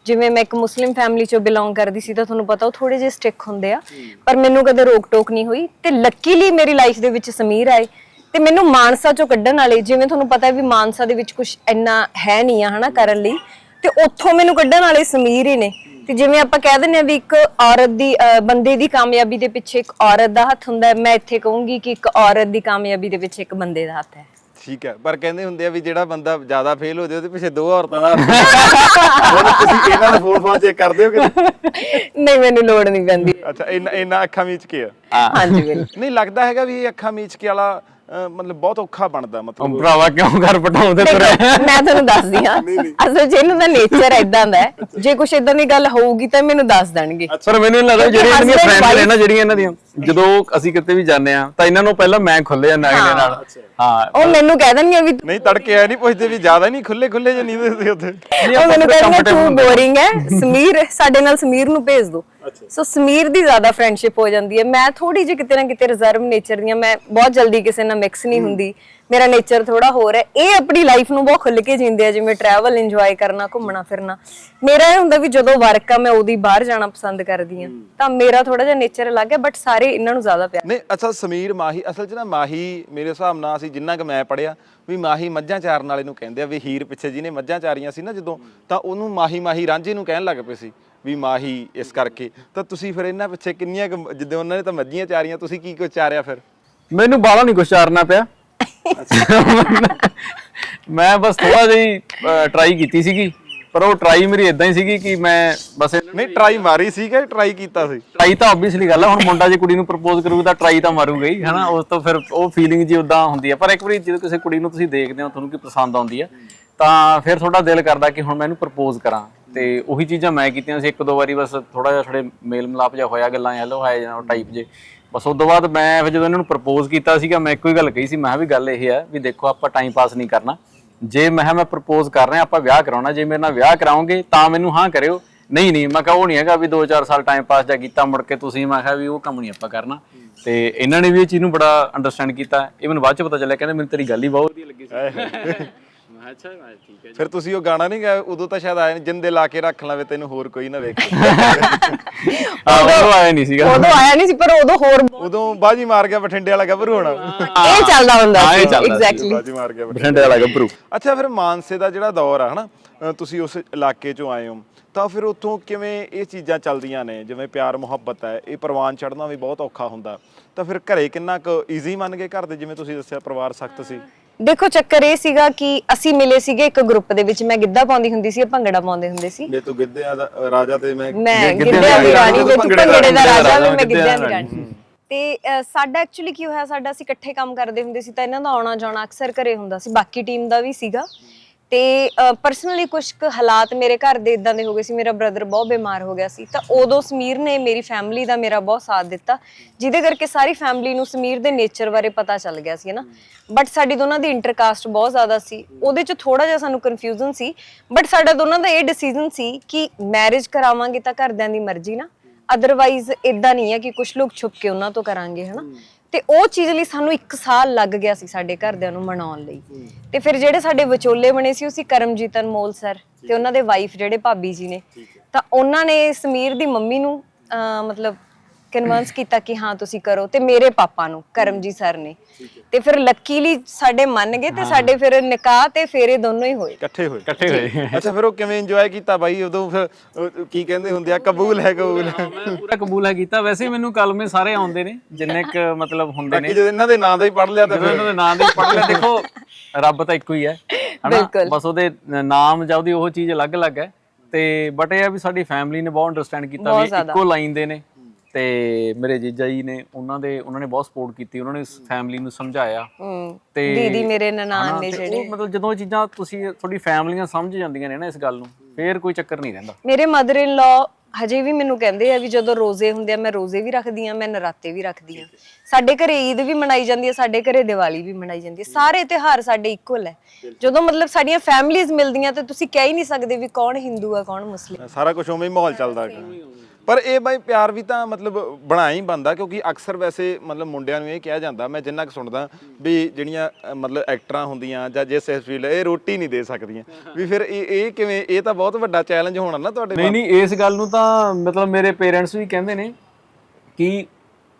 ਜਿਵੇਂ ਮੈਂ ਇੱਕ ਮੁਸਲਿਮ ਫੈਮਿਲੀ ਚੋਂ ਬਿਲੋਂਗ ਕਰਦੀ ਸੀ ਤਾਂ ਤੁਹਾਨੂੰ ਪਤਾ ਉਹ ਥੋੜੇ ਜਿਹੇ ਸਟਿਕ ਹੁੰਦੇ ਆ। ਪਰ ਮੈਨੂੰ ਕਦੇ ਰੋਕ ਟੋਕ ਨਹੀਂ ਹੋਈ ਤੇ ਲੱਕੀਲੀ ਮੇਰੀ ਲਾਈਫ ਦੇ ਵਿੱਚ ਸਮੀਰ ਆਏ ਤੇ ਮੈਨੂੰ ਮਾਨਸਾ ਚੋਂ ਕੱਢਣ ਵਾਲੇ ਜਿਵੇਂ ਤੁਹਾਨੂੰ ਪਤਾ ਹੈ ਵੀ ਮਾਨਸਾ ਦੇ ਵਿੱਚ ਕੁਝ ਇੰਨਾ ਹੈ ਨਹੀਂ ਆ ਹਨਾ ਕਰਨ ਲਈ ਤੇ ਉੱਥੋਂ ਮੈਨੂੰ ਕੱਢਣ ਵਾਲੇ ਸਮੀਰ ਹੀ ਨੇ। ਤੇ ਜਿਵੇਂ ਆਪਾਂ ਕਹਿ ਦਿੰਦੇ ਆ ਵੀ ਇੱਕ ਔਰਤ ਦੀ ਅਹ, ਬੰਦੇ ਦੀ ਕਾਮਯਾਬੀ ਦੇ ਪਿੱਛੇ ਇੱਕ ਔਰਤ ਦਾ ਹੱਥ ਹੁੰਦਾ ਹੈ ਮੈਂ ਇੱਥੇ ਕਹੂੰਗੀ ਕਿ ਇੱਕ ਔਰਤ ਦੀ ਕਾਮਯਾਬੀ ਦੇ ਪਿੱਛੇ ਇੱਕ ਬੰਦੇ ਦਾ ਹੱਥ ਹੈ। ਠੀਕ ਹੈ ਪਰ ਕਹਿੰਦੇ ਹੁੰਦੇ ਆ ਵੀ ਜਿਹੜਾ ਬੰਦਾ ਜ਼ਿਆਦਾ ਫੇਲ ਹੋ ਜਾਏ ਉਹਦੇ ਪਿੱਛੇ ਦੋ ਔਰਤਾਂ ਦਾ ਹੁਣ ਤੁਸੀਂ ਇਹਨਾਂ ਦਾ ਫੋਨ ਫੋਨ ਚੈੱਕ ਕਰਦੇ ਹੋ ਕਿ ਨਹੀਂ ਮੈਨੂੰ ਲੋੜ ਨਹੀਂ ਪੈਂਦੀ। ਅੱਛਾ ਇੰਨਾ ਇੰਨਾ ਅੱਖਾਂ ਮੀਚ ਕੇ ਆ। ਹਾਂਜੀ ਬਿਲਕੁਲ। ਨਹੀਂ ਲੱਗਦਾ ਹੈਗਾ ਵੀ ਇਹ ਅੱਖਾਂ ਮੀਚ ਕੇ ਵਾਲਾ ਅਹ, ਮਤਲਬ ਬਹੁਤ ਔਖਾ ਬਣਦਾ ਮਤਲਬ ਭਰਾਵਾ ਕਿਉਂ ਘਰ ਪਟਾਉਂਦੇ ਦੇਖੋ, ਤੁਰੇ ਮੈਂ ਤੁਹਾਨੂੰ ਦੱਸਦੀ ਹਾਂ। ਅਸਲ 'ਚ ਇਹਨਾਂ ਦਾ ਨੇਚਰ ਇਦਾਂ ਦਾ ਹੈ। ਜੇ ਕੁਝ ਇਦਾਂ ਦੀ ਗੱਲ ਹੋਊਗੀ ਤਾਂ ਮੈਨੂੰ ਦੱਸ ਦੇਣਗੇ। ਪਰ ਮੈਨੂੰ ਲੱਗਦਾ ਜਿਹੜੀਆਂ ਇਹਨਾਂ ਦੀਆਂ husband, ਫਰੈਂਡਸ ਨੇ ਜਿਹੜੀਆਂ ਇਹਨਾਂ ਦੀਆਂ ਜਦੋਂ ਅਸੀਂ ਕਿਤੇ ਵੀ ਜਾਂਦੇ ਆ ਤਾਂ ਇਹਨਾਂ ਨੂੰ ਪਹਿਲਾਂ ਮੈਂ ਖੁੱਲੇ ਜਾਂਦਾ ਅਗਲੇ ਨਾਲ। ਹਾਂ। ਉਹ ਮੈਨੂੰ ਕਹਿ ਦੇਣਗੇ ਵੀ ਨਹੀਂ ਤੜਕੇ ਐ ਨਹੀਂ ਪੁੱਛਦੇ ਵੀ ਜ਼ਿਆਦਾ ਨਹੀਂ ਖੁੱਲੇ ਖੁੱਲੇ ਜੇ ਨਹੀਂ ਦਿੰਦੇ ਉੱਥੇ। ਉਹ ਮੈਨੂੰ ਕਹਿੰਦੇ ਤੂੰ ਬੋਰਿੰਗ ਹੈ ਸਮੀਰ ਸਾਡੇ ਨਾਲ ਸਮੀਰ ਨੂੰ ਭੇਜ ਦੋ। ਸੋ ਸਮੀਰ ਦੀ ਜ਼ਿਆਦਾ ਫਰੈਂਡਸ਼ਿਪ ਹੋ ਜਾਂਦੀ ਹੈ। ਮੈਂ ਥੋੜੀ ਜਿਹੀ ਕਿਤੇ ਨਾ ਕਿਤੇ ਰਿਜ਼ਰਵ ਨੇਚਰ ਦੀਆਂ ਮੈਂ ਬਹੁਤ ਜਲਦੀ ਕਿਸੇ ਨਾਲ ਮਿਕਸ ਨਹੀਂ ਹੁੰਦੀ। ਮੇਰਾ ਨੇਚਰ ਥੋੜਾ ਹੋਰ ਹੈ। ਇਹ ਆਪਣੀ ਲਾਈਫ ਨੂੰ ਬਹੁਤ ਖੁੱਲ ਕੇ ਜੀਂਦੇ ਆ ਜਿਵੇਂ ਟਰੈਵਲ ਇੰਜੋਏ ਕਰਨਾ ਘੁੰਮਣਾ ਫਿਰਨਾ। ਮੇਰਾ ਇਹ ਹੁੰਦਾ ਵੀ ਜਦੋਂ ਵਰਕ ਆ ਮੈਂ ਉਹਦੀ ਬਾਹਰ ਜਾਣਾ ਪਸੰਦ ਕਰਦੀ ਆ ਤਾਂ ਮੇਰਾ ਥੋੜਾ ਜਿਹਾ ਨੇਚਰ ਅਲੱਗ ਹੈ ਬਟ ਸਾਰੇ ਇਹਨਾਂ ਨੂੰ ਜ਼ਿਆਦਾ ਪਿਆਰ। ਨਹੀਂ ਅੱਛਾ ਸਮੀਰ ਮਾਹੀ ਅਸਲ 'ਚ ਨਾ ਮਾਹੀ ਮੇਰੇ ਹਿਸਾਬ ਨਾਲ ਅਸੀਂ ਜਿੰਨਾ ਕਿ ਮੈਂ ਪੜਿਆ ਵੀ ਮਾਹੀ ਮੱਝਾਂ ਚਾਰਨ ਵਾਲੇ ਨੂੰ ਕਹਿੰਦੇ ਆ ਵੀ ਹੀਰ ਪਿੱਛੇ ਜਿਹਨੇ ਮੱਝਾਂ ਚਾਰੀਆਂ ਸੀ ਨਾ ਜਦੋਂ ਤਾਂ ਉਹਨੂੰ ਮਾਹੀ ਮਾਹੀ ਰਾਂਝੇ ਨੂੰ ਕਹਿਣ ਲੱਗ ਪਏ ਸੀ। ਵੀ ਮਾਹੀ ਇਸ ਕਰਕੇ। ਤਾਂ ਤੁਸੀਂ ਫਿਰ ਇਹਨਾਂ ਪਿੱਛੇ ਕਿੰਨੀਆਂ ਜਿੱਦਾਂ ਉਹਨਾਂ ਨੇ ਤਾਂ ਮੱਝੀਆਂ ਚਾਰੀਆਂ ਤੁਸੀਂ ਕੀ ਕੁਝ ਚਾਰਿਆ ਫਿਰ? ਮੈਨੂੰ ਬਾਹਲਾ ਨਹੀਂ ਕੁਛ ਚਾਰਨਾ ਪਿਆ। ਮੈਂ ਬਸ ਥੋੜਾ ਜਿਹੀ ਟਰਾਈ ਕੀਤੀ ਸੀਗੀ। ਪਰ ਉਹ ਟਰਾਈ ਮੇਰੀ ਇਦਾਂ ਹੀ ਸੀਗੀ ਕਿ ਮੈਂ ਬਸ ਨਹੀਂ ਟਰਾਈ ਮਾਰੀ ਸੀ ਕਿ ਟਰਾਈ ਕੀਤਾ ਸੀ? ਟਰਾਈ ਤਾਂ ਆਬਵੀਅਸਲੀ ਗੱਲ ਆ ਹੁਣ ਮੁੰਡਾ ਜੇ ਕੁੜੀ ਨੂੰ ਪ੍ਰਪੋਜ਼ ਕਰੂਗਾ ਤਾਂ ਟਰਾਈ ਤਾਂ ਮਾਰੂਗਾ ਹੀ ਹਨਾ? ਉਸ ਤੋਂ ਫਿਰ ਉਹ ਫੀਲਿੰਗ ਜੀ ਉਦਾਂ ਹੁੰਦੀ ਆ। ਪਰ ਇੱਕ ਵਾਰੀ ਜਦੋਂ ਕਿਸੇ ਕੁੜੀ ਨੂੰ ਤੁਸੀਂ ਦੇਖਦੇ ਹੋ ਤੁਹਾਨੂੰ ਕੀ ਪਸੰਦ ਆਉਂਦੀ ਆ ਤਾਂ ਫਿਰ ਤੁਹਾਡਾ ਦਿਲ ਕਰਦਾ ਕਿ ਹੁਣ ਮੈਂ ਇਹਨੂੰ ਪ੍ਰਪੋਜ਼ ਕਰਾਂ। ਤੇ ਉਹੀ ਚੀਜ਼ਾਂ ਮੈਂ ਕੀਤੀਆਂ ਸੀ। ਇੱਕ ਦੋ ਵਾਰੀ ਬਸ ਥੋੜਾ ਜਿਹਾ ਥੋੜੇ ਮੇਲ ਮਿਲਾਪ ਜਿਹਾ ਹੋਇਆ, ਗੱਲਾਂ ਹੈਲੋ ਹਾਏ ਜਾਂ ਟਾਈਪ ਜੇ। ਬਸ ਉਸ ਤੋਂ ਬਾਅਦ ਮੈਂ ਫਿਰ ਜਦੋਂ ਇਹਨਾਂ ਨੂੰ ਪ੍ਰਪੋਜ਼ ਕੀਤਾ ਸੀਗਾ, ਮੈਂ ਇੱਕੋ ਹੀ ਗੱਲ ਕਹੀ ਸੀ, ਮੈਂ ਕਿਹਾ ਵੀ ਗੱਲ ਇਹ ਹੈ ਵੀ ਦੇਖੋ, ਆਪਾਂ ਟਾਈਮ ਪਾਸ ਨਹੀਂ ਕਰਨਾ। ਜੇ ਮੈਂ ਕਿਹਾ ਮੈਂ ਪ੍ਰਪੋਜ਼ ਕਰ ਰਿਹਾ, ਆਪਾਂ ਵਿਆਹ ਕਰਾਉਣਾ, ਜੇ ਮੇਰੇ ਨਾਲ ਵਿਆਹ ਕਰਾਉਂਗੇ ਤਾਂ ਮੈਨੂੰ ਹਾਂ ਕਰਿਓ। ਨਹੀਂ ਨਹੀਂ, ਮੈਂ ਕਿਹਾ ਉਹ ਨਹੀਂ ਹੈਗਾ ਵੀ 2-4 ਸਾਲ ਟਾਈਮ ਪਾਸ ਜਾਂ ਕੀਤਾ, ਮੁੜ ਕੇ ਤੁਸੀਂ ਮੈਂ ਕਿਹਾ ਵੀ ਉਹ ਕੰਮ ਨਹੀਂ ਆਪਾਂ ਕਰਨਾ। ਤੇ ਇਹਨਾਂ ਨੇ ਵੀ ਇਹ ਚੀਜ਼ ਨੂੰ ਬੜਾ ਅੰਡਰਸਟੈਂਡ ਕੀਤਾ। ਇਹ ਮੈਨੂੰ ਬਾਅਦ ਚ ਪਤਾ ਚੱਲਿਆ, ਕਹਿੰਦੇ ਮੈਨੂੰ ਤੇਰੀ ਗੱਲ ਹੀ ਬਹੁਤ ਵਧੀਆ ਲੱਗੀ ਸੀ। ਅੱਛਾ ਮੈਂ ਠੀਕ ਹੈ ਫਿਰ ਤੁਸੀਂ ਉਹ ਗਾਣਾ ਨਹੀਂ ਗਾਇਆ? ਉਦੋਂ ਤਾਂ ਸ਼ਾਇਦ ਆਇਆ ਨੀ, ਜਿੰਦੇ ਲਾ ਕੇ ਰੱਖ ਲਵੇ ਤੈਨੂੰ ਹੋਰ ਕੋਈ ਨਾ ਵੇਖੇ। ਆ ਉਹ ਆਇਆ ਨਹੀਂ ਸੀਗਾ। ਉਦੋਂ ਆਇਆ ਨਹੀਂ ਸੀ ਪਰ ਉਦੋਂ ਹੋਰ ਉਦੋਂ ਬਾਜੀ ਮਾਰ ਗਿਆ ਬਠਿੰਡੇ ਵਾਲਾ ਗੱਭਰੂ ਹੋਣਾ। ਇਹ ਚੱਲਦਾ ਹੁੰਦਾ ਹਾਂ, ਇਹ ਸੀ। ਚੱਲਦਾ ਸੀ। ਐਗਜ਼ੈਕਟਲੀ ਬਾਜੀ ਮਾਰ ਗਿਆ ਬਠਿੰਡੇ ਵਾਲਾ ਗੱਭਰੂ। ਅੱਛਾ ਫਿਰ ਮਾਨਸੇ ਦਾ ਜਿਹੜਾ ਦੌਰ ਆ ਹਨਾ ਅ, ਤੁਸੀਂ ਉਸ ਇਲਾਕੇ ਚੋਂ ਆਏ ਹੋ। ਤਾਂ ਫਿਰ ਉੱਥੋਂ ਕਿਵੇਂ ਇਹ ਚੀਜ਼ਾਂ ਚੱਲਦੀਆਂ ਨੇ? ਜਿਵੇਂ ਪਿਆਰ ਮੁਹੱਬਤ ਹੈ ਇਹ ਪ੍ਰਵਾਨ ਚੜਨਾ ਵੀ ਬਹੁਤ ਔਖਾ ਹੁੰਦਾ। ਤਾਂ ਫਿਰ ਘਰੇ ਕਿੰਨਾ ਕੁ ਈਜ਼ੀ ਮੰਨ ਗਏ ਘਰ ਦੇ? ਜਿਵੇਂ ਤੁਸੀਂ ਦੱਸਿਆ ਪਰਿਵਾਰ ਸਖਤ ਸੀ। ਦੇਖੋ ਚੱਕਰ ਇਹ ਸੀਗਾ ਕਿ ਅਸੀਂ ਮਿਲੇ ਸੀਗੇ ਇੱਕ ਗਰੁੱਪ ਦੇ ਵਿੱਚ। ਮੈਂ ਗਿੱਧਾ ਪਾਉਂਦੀ ਹੁੰਦੀ ਸੀ ਇਹ ਭੰਗੜਾ ਪਾਉਂਦੇ ਹੁੰਦੇ ਸੀ। ਜੇ ਤੂੰ ਗਿੱਧਿਆਂ ਦਾ ਰਾਜਾ ਤੇ ਮੈਂ ਮੈਂ ਗਿੱਧਿਆਂ ਦੀ ਰਾਣੀ ਤੇ ਤੂੰ ਭੰਗੜੇ ਦਾ ਰਾਜਾ ਵੀ ਮੈਂ ਗਿੱਧਿਆਂ ਦੀ ਦੀ ਰਾਣੀ। ਤੇ ਅ, ਸਾਡਾ ਐਕਚੁਅਲੀ ਕੀ ਹੋਇਆ ਸਾਡਾ ਅਸੀਂ ਇਕੱਠੇ ਕੰਮ ਕਰਦੇ ਹੁੰਦੇ ਸੀ ਤਾਂ ਇਹਨਾਂ ਦਾ ਆਉਣਾ ਜਾਣਾ ਅਕਸਰ ਘਰੇ ਹੁੰਦਾ ਸੀ। ਬਾਕੀ ਟੀਮ ਦਾ ਵੀ ਸੀਗਾ। ਤੇ ਪਰਸਨਲੀ ਕੁਝ ਕੁ ਹਾਲਾਤ ਮੇਰੇ ਘਰ ਦੇ ਇਦਾਂ ਦੇ ਹੋ ਗਏ ਸੀ, ਮੇਰਾ ਬ੍ਰਦਰ ਬਹੁਤ ਬਿਮਾਰ ਹੋ ਗਿਆ ਸੀ, ਤਾਂ ਉਦੋਂ ਸਮੀਰ ਨੇ ਮੇਰੀ ਫੈਮਿਲੀ ਦਾ ਮੇਰਾ ਬਹੁਤ ਸਾਥ ਦਿੱਤਾ, ਜਿਹਦੇ ਕਰਕੇ ਸਾਰੀ ਫੈਮਿਲੀ ਨੂੰ ਸਮੀਰ ਦੇ ਨੇਚਰ ਬਾਰੇ ਪਤਾ ਚੱਲ ਗਿਆ ਸੀ ਨਾ? ਬਟ ਸਾਡੀ ਦੋਨਾਂ ਦੀ ਇੰਟਰਕਾਸਟ ਬਹੁਤ ਜ਼ਿਆਦਾ ਸੀ, ਉਹਦੇ ਚ ਥੋੜਾ ਜਿਹਾ ਸਾਨੂੰ ਕਨਫਿਊਜ਼ਨ ਸੀ ਬਟ ਸਾਡਾ ਦੋਨਾਂ ਦਾ ਇਹ ਡਿਸੀਜਨ ਸੀ ਕਿ ਮੈਰਿਜ ਕਰਾਵਾਂਗੇ ਤਾਂ ਘਰਦਿਆਂ ਦੀ ਮਰਜ਼ੀ ਨਾ ਅਦਰਵਾਈਜ਼ ਇਦਾਂ ਨਹੀਂ ਹੈ ਕਿ ਕੁਝ ਲੋਕ ਛੁਪ ਕੇ ਉਹਨਾਂ ਤੋਂ ਕਰਾਂਗੇ ਹਨਾ ਤੇ ਉਹ ਚੀਜ਼ ਲਈ ਸਾਨੂੰ 1 ਸਾਲ ਲੱਗ ਗਿਆ ਸੀ ਸਾਡੇ ਘਰਦਿਆਂ ਨੂੰ ਮਨਾਉਣ ਲਈ। ਤੇ ਫਿਰ ਜਿਹੜੇ ਸਾਡੇ ਵਿਚੋਲੇ ਬਣੇ ਸੀ ਉਹ ਸੀ ਕਰਮਜੀਤ ਅਨਮੋਲ ਸਰ ਤੇ ਉਹਨਾਂ ਦੇ ਵਾਈਫ ਜਿਹੜੇ ਭਾਬੀ ਜੀ ਨੇ। ਤਾਂ ਉਹਨਾਂ ਨੇ ਸਮੀਰ ਦੀ ਮੰਮੀ ਨੂੰ ਮਤਲਬ ਕਨਵਰਸ ਕੀਤਾ ਕਿ ਹਾਂ ਤੁਸੀਂ ਕਰੋ ਤੇ ਮੇਰੇ ਪਾਪਾ ਨੂੰ ਕਰਮਜੀਤ ਸਰ ਨੇ। ਤੇ ਫਿਰ ਲੱਕੀਲੀ ਸਾਡੇ ਮੰਨ ਗਏ ਤੇ ਸਾਡੇ ਫਿਰ ਨਿਕਾਹ ਤੇ ਫੇਰੇ ਦੋਨੋਂ ਹੀ ਹੋਏ। ਇਕੱਠੇ ਹੋਏ। ਇਕੱਠੇ ਹੋਏ। ਅੱਛਾ ਫਿਰ ਉਹ ਕਿਵੇਂ ਇੰਜੋਏ ਕੀਤਾ ਬਾਈ? ਉਦੋਂ ਫਿਰ ਕੀ ਕਹਿੰਦੇ ਹੁੰਦੇ ਆ? ਕਬੂਲ ਹੈ ਕਬੂਲ ਮੈਂ ਪੂਰਾ ਕਬੂਲ ਹੈ ਕੀਤਾ। ਵੈਸੇ ਮੈਨੂੰ ਕਲਮੇ ਸਾਰੇ ਆਉਂਦੇ ਨੇ ਜਿੰਨੇ ਕ ਮਤਲਬ ਹੁੰਦੇ ਨੇ। ਕਿ ਜਦੋਂ ਇਹਨਾਂ ਦੇ ਨਾਂ ਦਾ ਹੀ ਪੜ ਲਿਆ ਤਾਂ ਜਦੋਂ ਇਹਨਾਂ ਦੇ ਨਾਂ ਦੇ ਪੜ੍ਹ ਲਿਆ ਦੇਖੋ ਰੱਬ ਤਾਂ ਇੱਕੋ ਹੀ ਹੈ ਹਨਾ? ਬਿਲਕੁਲ। ਬਸ ਉਹਦੇ ਨ- ਨਾਮ ਜਾਂ ਉਹਦੀ ਉਹ ਚੀਜ਼ ਅਲੱਗ-ਅਲੱਗ ਹੈ। ਤੇ ਬਟ ਇਹ ਆ ਵੀ ਸਾਡੀ ਫੈਮਿਲੀ ਨੇ ਬਹੁਤ ਅੰਡਰਸਟੈਂਡ ਕੀਤਾ ਬਹੁਤ ਵੀ ਜ਼ਿਆਦਾ। ਇੱਕੋ ਲਾਈਨ ਦੇ ਨੇ। ਤੇ ਮੇਰੇ ਜੀਜਾ ਜੀ ਨੇ ਉਹਨਾਂ ਦੇ ਉਹਨਾਂ ਨੇ ਬਹੁਤ ਸਪੋਰਟ ਕੀਤੀ ਉਹਨਾਂ ਨੇ ਫੈਮਿਲੀ ਨੂੰ ਸਮਝਾਇਆ। ਤੇ ਦੀਦੀ ਮੇਰੇ ਨਨਾਣ ਨੇ ਜਿਹੜੇ ਉਹ ਮਤਲਬ ਜਦੋਂ ਇਹ ਚੀਜ਼ਾਂ ਤੁਸੀਂ ਤੁਹਾਡੀ ਫੈਮਲੀਆਂ ਸਮਝ ਜਾਂਦੀਆਂ ਨੇ ਨਾ ਇਸ ਗੱਲ ਨੂੰ ਫੇਰ ਕੋਈ ਚੱਕਰ ਨਹੀਂ ਰਹਿੰਦਾ। ਮੇਰੇ ਮਦਰ ਇਨ ਲਾ ਹਜੇ ਵੀ ਮੈਨੂੰ ਕਹਿੰਦੇ ਆ ਵੀ ਜਦੋਂ ਰੋਜ਼ੇ ਹੁੰਦੇ ਆ ਮੈਂ ਰੋਜ਼ੇ ਵੀ ਰੱਖਦੀ ਆ ਮੈਂ ਨਰਾਤੇ ਵੀ ਰੱਖਦੀ ਆ। ਸਾਡੇ ਘਰੇ ਈਦ ਵੀ ਮਨਾਈ ਜਾਂਦੀ ਹੈ ਸਾਡੇ ਘਰੇ ਦੀਵਾਲੀ ਵੀ ਮਨਾਈ ਜਾਂਦੀ ਹੈ ਸਾਰੇ ਤਿਉਹਾਰ ਸਾਡੇ ਇਕੁਅਲ ਹੈ ਜਦੋਂ ਮਤਲਬ ਸਾਡੀਆਂ ਫੈਮਿਲੀਆਂ ਮਿਲਦੀਆਂ ਤੇ ਤੁਸੀਂ ਕਹਿ ਹੀ ਨਹੀਂ ਸਕਦੇ ਵੀ ਕੌਣ ਹਿੰਦੂ ਆ ਕੌਣ ਮੁਸਲਿਮ। ਸਾਰਾ ਕੁਝ ਉਵੇਂ ਹੀ ਮਾਹੌਲ ਚੱਲਦਾ ਪਰ ਇਹ ਬਾਈ ਪਿਆਰ ਵੀ ਤਾਂ ਮਤਲਬ ਬਣਾ ਹੀ ਬੰਦਾ ਕਿਉਂਕਿ ਅਕਸਰ ਵੈਸੇ ਮਤਲਬ ਮੁੰਡਿਆਂ ਨੂੰ ਇਹ ਕਿਹਾ ਜਾਂਦਾ ਮੈਂ ਜਿੰਨਾ ਕੁ ਸੁਣਦਾ ਵੀ ਜਿਹੜੀਆਂ ਅ, ਮਤਲਬ ਐਕਟਰਾਂ ਹੁੰਦੀਆਂ ਜਾਂ ਜਿਸ ਇਸ ਫੀਲਡ ਇਹ ਰੋਟੀ ਨਹੀਂ ਦੇ ਸਕਦੀਆਂ। ਵੀ ਫਿਰ ਇਹ ਇਹ ਕਿਵੇਂ ਇਹ ਤਾਂ ਬਹੁਤ ਵੱਡਾ ਚੈਲੰਜ ਹੋਣਾ ਨਾ ਤੁਹਾਡੇ ਨਹੀਂ ਨਹੀਂ ਇਸ ਗੱਲ ਨੂੰ ਤਾਂ ਮਤਲਬ ਮੇਰੇ ਪੇਰੈਂਟਸ ਵੀ ਕਹਿੰਦੇ ਨੇ ਕਿ